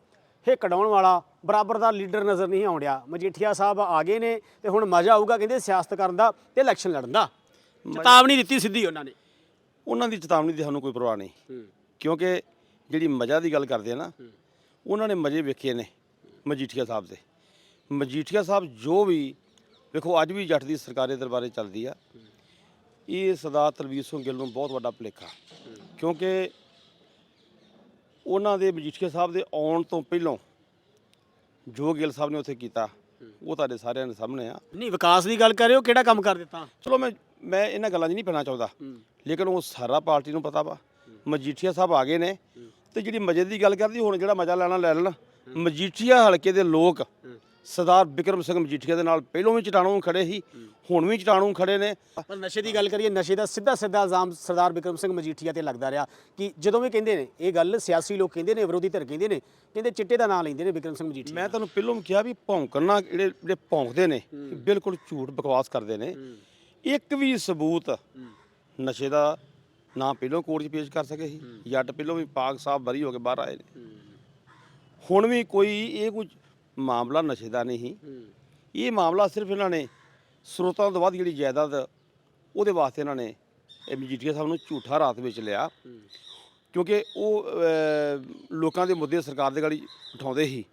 ਹਿੱਕ ਡਾਉਣ ਵਾਲਾ ਬਰਾਬਰ ਦਾ ਲੀਡਰ ਨਜ਼ਰ ਨਹੀਂ ਆਉਣ ਡਿਆ। ਮਜੀਠੀਆ ਸਾਹਿਬ ਆ ਗਏ ਨੇ ਤੇ ਹੁਣ ਮਜ਼ਾ ਆਊਗਾ ਕਹਿੰਦੇ ਸਿਆਸਤ ਕਰਨ ਦਾ ਤੇ ਇਲੈਕਸ਼ਨ ਲੜਨ ਦਾ। ਚੇਤਾਵਨੀ ਦਿੱਤੀ ਸਿੱਧੀ ਉਹਨਾਂ ਨੇ। ਉਹਨਾਂ ਦੀ ਚੇਤਾਵਨੀ ਦੀ ਸਾਨੂੰ ਕੋਈ ਪਰਵਾਹ ਨਹੀਂ। ਕਿਉਂਕਿ ਜਿਹੜੀ ਮਜ਼ਾ ਦੀ ਗੱਲ ਕਰਦੇ ਆ ਨਾ ਉਹਨਾਂ ਨੇ ਮਜ਼ੇ ਵੇਖੇ ਨੇ ਮਜੀਠੀਆ ਸਾਹਿਬ ਦੇ। ਮਜੀਠੀਆ ਸਾਹਿਬ ਜੋ ਵੀ ਵੇਖੋ ਅੱਜ ਵੀ ਜੱਟ ਦੀ ਸਰਕਾਰੀ ਦਰਬਾਰੇ ਚੱਲਦੀ ਆ। ਇਹ ਸਰਦਾਰ ਤਲਵੀਰ ਸਿੰਘ ਗਿੱਲ ਨੂੰ ਬਹੁਤ ਵੱਡਾ ਭੁਲੇਖਾ। ਕਿਉਂਕਿ ਉਹਨਾਂ ਦੇ ਮਜੀਠੀਆ ਸਾਹਿਬ ਦੇ ਆਉਣ ਤੋਂ ਪਹਿਲਾਂ ਜੋ ਗਿੱਲ ਸਾਹਿਬ ਨੇ ਉੱਥੇ ਕੀਤਾ ਉਹ ਤੁਹਾਡੇ ਸਾਰਿਆਂ ਦੇ ਸਾਹਮਣੇ ਆ। ਨਹੀਂ ਵਿਕਾਸ ਦੀ ਗੱਲ ਕਰ ਰਹੇ ਹੋ ਕਿਹੜਾ ਕੰਮ ਕਰ ਦਿੱਤਾ? ਚਲੋ ਮੈਂ ਮੈਂ ਇਹਨਾਂ ਗੱਲਾਂ 'ਚ ਨਹੀਂ ਪੈਣਾ ਚਾਹੁੰਦਾ। ਲੇਕਿਨ ਉਹ ਸਾਰਾ ਪਾਰਟੀ ਨੂੰ ਪਤਾ ਵਾ। ਮਜੀਠੀਆ ਸਾਹਿਬ ਆ ਗਏ ਨੇ ਤੇ ਜਿਹੜੀ ਮਜੇ ਦੀ ਗੱਲ ਕਰਦੀ ਹੁਣ ਜਿਹੜਾ ਮਜ਼ਾ ਲੈਣਾ ਲੈ ਲੈਣ। ਮਜੀਠੀਆ ਹਲਕੇ ਦੇ ਲੋਕ ਸਰਦਾਰ ਬਿਕਰਮ ਸਿੰਘ ਮਜੀਠੀਆ ਦੇ ਨਾਲ ਪਹਿਲੋਂ ਵੀ ਚਟਾਣੂ ਖੜੇ ਸੀ ਹੁਣ ਵੀ ਚਟਾਣੂ ਖੜੇ ਨੇ। ਪਰ ਨਸ਼ੇ ਦੀ ਗੱਲ ਕਰੀਏ ਨਸ਼ੇ ਦਾ ਸਿੱਧਾ ਸਿੱਧਾ ਇਲਜ਼ਾਮ ਸਰਦਾਰ ਬਿਕਰਮ ਸਿੰਘ ਮਜੀਠੀਆ ਤੇ ਲੱਗਦਾ ਰਿਹਾ ਕਿ ਜਦੋਂ ਵੀ ਕਹਿੰਦੇ ਨੇ ਇਹ ਗੱਲ ਸਿਆਸੀ ਲੋਕ ਕਹਿੰਦੇ ਨੇ ਵਿਰੋਧੀ ਧਿਰ ਕਹਿੰਦੇ ਨੇ ਕਹਿੰਦੇ ਚਿੱਟੇ ਦਾ ਨਾਂ ਲੈਂਦੇ ਨੇ ਬਿਕਰਮ ਸਿੰਘ ਮਜੀਠੀਆ। ਮੈਂ ਤੁਹਾਨੂੰ ਪਹਿਲੋਂ ਵੀ ਕਿਹਾ ਵੀ ਭੌਂਕਣਾ ਜਿਹੜੇ ਜਿਹੜੇ ਭੌਂਕਦੇ ਨੇ ਬਿਲਕੁਲ ਝੂਠ ਬਕਵਾਸ ਕਰਦੇ ਨੇ। ਇੱਕ ਵੀ ਸਬੂਤ ਨਸ਼ੇ ਦਾ ਨਾ ਪਹਿਲੋਂ ਕੋਰਟ 'ਚ ਪੇਸ਼ ਕਰ ਸਕੇ ਸੀ ਜੱਟ ਪਹਿਲੋਂ ਵੀ ਪਾਕ ਸਾਹਿਬ ਬਰੀ ਹੋ ਕੇ ਬਾਹਰ ਆਏ ਨੇ। ਹੁਣ ਵੀ ਕੋਈ ਇਹ ਕੋਈ ਮਾਮਲਾ ਨਸ਼ੇ ਦਾ ਨਹੀਂ ਸੀ। ਇਹ ਮਾਮਲਾ ਸਿਰਫ ਇਹਨਾਂ ਨੇ ਸਰੋਤਾਂ ਤੋਂ ਬਾਅਦ ਜਿਹੜੀ ਜਾਇਦਾਦ ਉਹਦੇ ਵਾਸਤੇ ਇਹਨਾਂ ਨੇ ਮਜੀਠੀਆ ਸਾਹਿਬ ਨੂੰ ਝੂਠਾ ਰਾਤ ਵਿੱਚ ਲਿਆ। ਕਿਉਂਕਿ ਉਹ ਲੋਕਾਂ ਦੇ ਮੁੱਦੇ ਸਰਕਾਰ ਦੇ ਗਾੜੀ ਉਠਾਉਂਦੇ ਸੀ।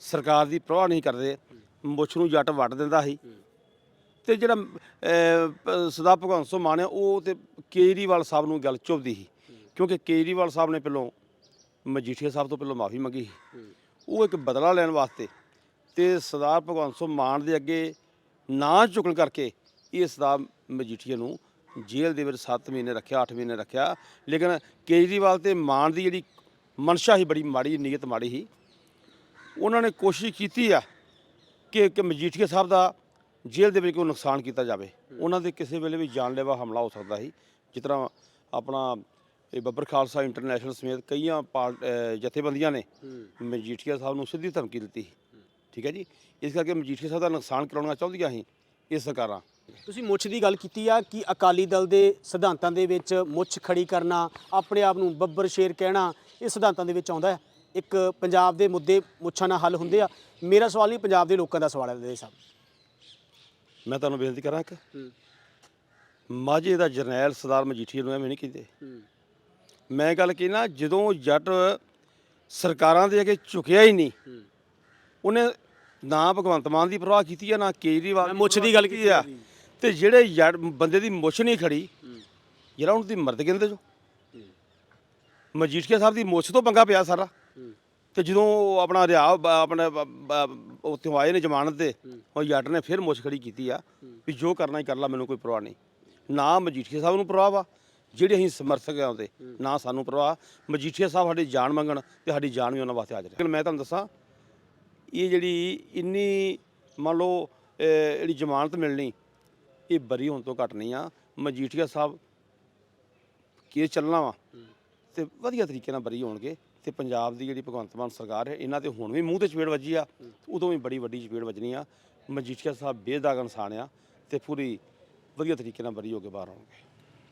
ਸਰਕਾਰ ਦੀ ਪ੍ਰਵਾਹ ਨਹੀਂ ਕਰਦੇ। ਮੁੱਛ ਨੂੰ ਜੱਟ ਵੱਢ ਦਿੰਦਾ ਸੀ। ਤੇ ਜਿਹੜਾ ਸਰਦਾਰ ਭਗਵੰਤ ਸਿੰਘ ਮਾਨ ਹੈ ਉਹ ਤੇ ਕੇਜਰੀਵਾਲ ਸਾਹਿਬ ਨੂੰ ਗੱਲ ਚੁੱਭਦੀ ਸੀ। ਕਿਉਂਕਿ ਕੇਜਰੀਵਾਲ ਸਾਹਿਬ ਨੇ ਪਹਿਲੋਂ ਮਜੀਠੀਆ ਸਾਹਿਬ ਤੋਂ ਪਹਿਲਾਂ ਮਾਫੀ ਮੰਗੀ ਸੀ। ਉਹ ਇੱਕ ਬਦਲਾ ਲੈਣ ਵਾਸਤੇ ਤੇ ਸਰਦਾਰ ਭਗਵੰਤ ਸਿੰਘ ਮਾਨ ਦੇ ਅੱਗੇ ਨਾ ਝੁਕਣ ਕਰਕੇ ਇਹ ਸਰਦਾਰ ਮਜੀਠੀਆ ਨੂੰ ਜੇਲ੍ਹ ਦੇ ਵਿੱਚ 7 ਮਹੀਨੇ ਰੱਖਿਆ 8 ਮਹੀਨੇ ਰੱਖਿਆ। ਲੇਕਿਨ ਕੇਜਰੀਵਾਲ ਤੇ ਮਾਨ ਦੀ ਜਿਹੜੀ ਮਨਸ਼ਾ ਸੀ ਬੜੀ ਮਾੜੀ ਨੀਅਤ ਮਾੜੀ ਸੀ। ਉਹਨਾਂ ਨੇ ਕੋਸ਼ਿਸ਼ ਕੀਤੀ ਆ ਕਿ ਕਿ ਮਜੀਠੀਆ ਸਾਹਿਬ ਦਾ ਜੇਲ੍ਹ ਦੇ ਵਿੱਚ ਕੋਈ ਨੁਕਸਾਨ ਕੀਤਾ ਜਾਵੇ। ਉਹਨਾਂ ਦੇ ਕਿਸੇ ਵੇਲੇ ਵੀ ਜਾਨਲੇਵਾ ਹਮਲਾ ਹੋ ਸਕਦਾ ਸੀ। ਜਿਸ ਤਰ੍ਹਾਂ ਆਪਣਾ ਇਹ ਬੱਬਰ ਖਾਲਸਾ ਇੰਟਰਨੈਸ਼ਨਲ ਸਮੇਤ ਕਈਆਂ ਜਥੇਬੰਦੀਆਂ ਨੇ ਮਜੀਠੀਆ ਸਾਹਿਬ ਨੂੰ ਸਿੱਧੀ ਧਮਕੀ ਦਿੱਤੀ। ਠੀਕ ਹੈ ਜੀ? ਇਸ ਕਰਕੇ ਮਜੀਠੀਆ ਸਾਹਿਬ ਦਾ ਨੁਕਸਾਨ ਕਰਾਉਣਾ ਚਾਹੁੰਦੀਆਂ ਸੀ। ਇਹ ਸਰਕਾਰਾਂ। ਤੁਸੀਂ ਮੁੱਛ ਦੀ ਗੱਲ ਕੀਤੀ ਆ ਕਿ ਅਕਾਲੀ ਦਲ ਦੇ ਸਿਧਾਂਤਾਂ ਦੇ ਵਿੱਚ ਮੁੱਛ ਖੜੀ ਕਰਨਾ ਆਪਣੇ ਆਪ ਨੂੰ ਬੱਬਰ ਸ਼ੇਰ ਕਹਿਣਾ ਇਹ ਸਿਧਾਂਤਾਂ ਦੇ ਵਿੱਚ ਆਉਂਦਾ ਹੈ। ਇੱਕ ਪੰਜਾਬ ਦੇ ਮੁੱਦੇ ਮੁੱਛਾਂ ਨਾਲ ਹੱਲ ਹੁੰਦੇ ਆ। ਮੇਰਾ ਸਵਾਲ ਨਹੀਂ ਪੰਜਾਬ ਦੇ ਲੋਕਾਂ ਦਾ ਸਵਾਲ ਹੈ ਦੇ ਸਾਹਿਬ ਮੈਂ ਤੁਹਾਨੂੰ ਬੇਨਤੀ ਕਰਾਂ ਕਿ ਮਾਝੇ ਦਾ ਜਰਨੈਲ ਸਰਦਾਰ ਮਜੀਠੀਆ ਨੂੰ ਐਵੇਂ ਨਹੀਂ ਕਹਿੰਦੇ। ਮੈਂ ਗੱਲ ਕਹਿਣਾ ਜਦੋਂ ਜੱਟ ਸਰਕਾਰਾਂ ਦੇ ਅੱਗੇ ਝੁਕਿਆ ਹੀ ਨਹੀਂ ਉਹਨੇ ਨਾ ਭਗਵੰਤ ਮਾਨ ਦੀ ਪਰਵਾਹ ਕੀਤੀ ਆ ਨਾ ਕੇਜਰੀਵਾਲ ਮੈਂ ਮੁੱਛ ਦੀ ਗੱਲ ਕੀਤੀ ਆ। ਤੇ ਜਿਹੜੇ ਬੰਦੇ ਦੀ ਮੁੱਛ ਨਹੀਂ ਖੜੀ ਜਿਹੜਾ ਉਹਨਾਂ ਦੀ ਮਰਦ ਕਹਿੰਦੇ ਜੋ। ਮਜੀਠੀਆ ਸਾਹਿਬ ਦੀ ਮੁੱਛ ਤੋਂ ਪੰਗਾ ਪਿਆ ਸਾਰਾ। ਤੇ ਜਦੋਂ ਆਪਣਾ ਰਿਆ ਆਪਣਾ ਉੱਥੋਂ ਆਏ ਨੇ ਜ਼ਮਾਨਤ ਤੇ ਉਹ ਜੱਟ ਨੇ ਫਿਰ ਮੁੱਛ ਖੜੀ ਕੀਤੀ ਆ ਵੀ ਜੋ ਕਰਨਾ ਹੀ ਕਰ ਲਾ ਮੈਨੂੰ ਕੋਈ ਪਰਵਾਹ ਨਹੀਂ। ਨਾ ਮਜੀਠੀਆ ਸਾਹਿਬ ਨੂੰ ਪਰਵਾਹ ਵਾ ਜਿਹੜੇ ਅਸੀਂ ਸਮਰਥਕ ਆ ਉਹਦੇ ਨਾ ਸਾਨੂੰ ਪਰਵਾਹ। ਮਜੀਠੀਆ ਸਾਹਿਬ ਸਾਡੀ ਜਾਨ ਮੰਗਣ ਤੇ ਸਾਡੀ ਜਾਨ ਵੀ ਉਹਨਾਂ ਵਾਸਤੇ ਹਾਜ਼ਰ ਹੈ। ਮੈਂ ਤੁਹਾਨੂੰ ਦੱਸਾਂ ਇਹ ਜਿਹੜੀ ਇੰਨੀ ਮੰਨ ਲਓ ਜਿਹੜੀ ਜ਼ਮਾਨਤ ਮਿਲਣੀ, ਇਹ ਬਰੀ ਹੋਣ ਤੋਂ ਘੱਟ ਨਹੀਂ ਆ। ਮਜੀਠੀਆ ਸਾਹਿਬ ਕੇਸ ਚੱਲਣਾ ਵਾ ਤੇ ਵਧੀਆ ਤਰੀਕੇ ਨਾਲ ਬਰੀ ਹੋਣਗੇ ਤੇ ਪੰਜਾਬ ਦੀ ਜਿਹੜੀ ਭਗਵੰਤ ਮਾਨ ਸਰਕਾਰ ਹੈ, ਇਹਨਾਂ ਤੇ ਹੁਣ ਵੀ ਮੂੰਹ ਤੇ ਚਪੇੜ ਵੱਜੀ ਆ। ਉਦੋਂ ਵੀ ਬੜੀ ਵੱਡੀ ਚਪੇੜ ਵੱਜਣੀ ਆ। ਮਜੀਠੀਆ ਸਾਹਿਬ ਬੇਦਾਗ ਇਨਸਾਨ ਆ ਤੇ ਪੂਰੀ ਵਧੀਆ ਤਰੀਕੇ ਨਾਲ ਬਰੀ ਹੋ ਕੇ ਬਾਹਰ ਆਉਣਗੇ।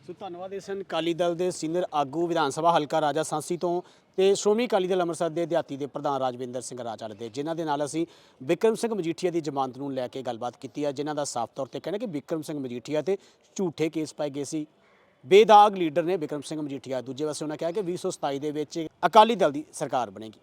ਸੋ ਧੰਨਵਾਦ ਇਸ ਹਨ ਅਕਾਲੀ ਦਲ ਦੇ ਸੀਨੀਅਰ ਆਗੂ ਵਿਧਾਨ ਸਭਾ ਹਲਕਾ ਰਾਜਾ ਸਾਂਸੀ ਤੋਂ ਤੇ ਸ਼੍ਰੋਮਣੀ ਅਕਾਲੀ ਦਲ ਅੰਮ੍ਰਿਤਸਰ ਦੇ ਦਿਹਾਤੀ ਦੇ ਪ੍ਰਧਾਨ ਰਾਜਵਿੰਦਰ ਸਿੰਘ ਰਾਜਾਲ ਦੇ, ਜਿਨ੍ਹਾਂ ਦੇ ਨਾਲ ਅਸੀਂ ਵਿਕਰਮ ਸਿੰਘ ਮਜੀਠੀਆ ਦੀ ਜ਼ਮਾਨਤ ਨੂੰ ਲੈ ਕੇ ਗੱਲਬਾਤ ਕੀਤੀ ਹੈ, ਜਿਨ੍ਹਾਂ ਦਾ ਸਾਫ਼ ਤੌਰ ਤੇ ਕਹਿਣਾ ਕਿ ਵਿਕਰਮ ਸਿੰਘ ਮਜੀਠੀਆ ਤੇ ਝੂਠੇ ਕੇਸ ਪਾਏ ਗਏ ਸੀ। ਬੇਦਾਗ ਲੀਡਰ ਨੇ ਵਿਕਰਮ ਸਿੰਘ ਮਜੀਠੀਆ, ਦੂਜੇ ਪਾਸੇ ਉਹਨਾਂ ਕਿਹਾ ਕਿ 2027 ਦੇ ਵਿੱਚ ਅਕਾਲੀ ਦਲ ਦੀ ਸਰਕਾਰ ਬਣੇਗੀ।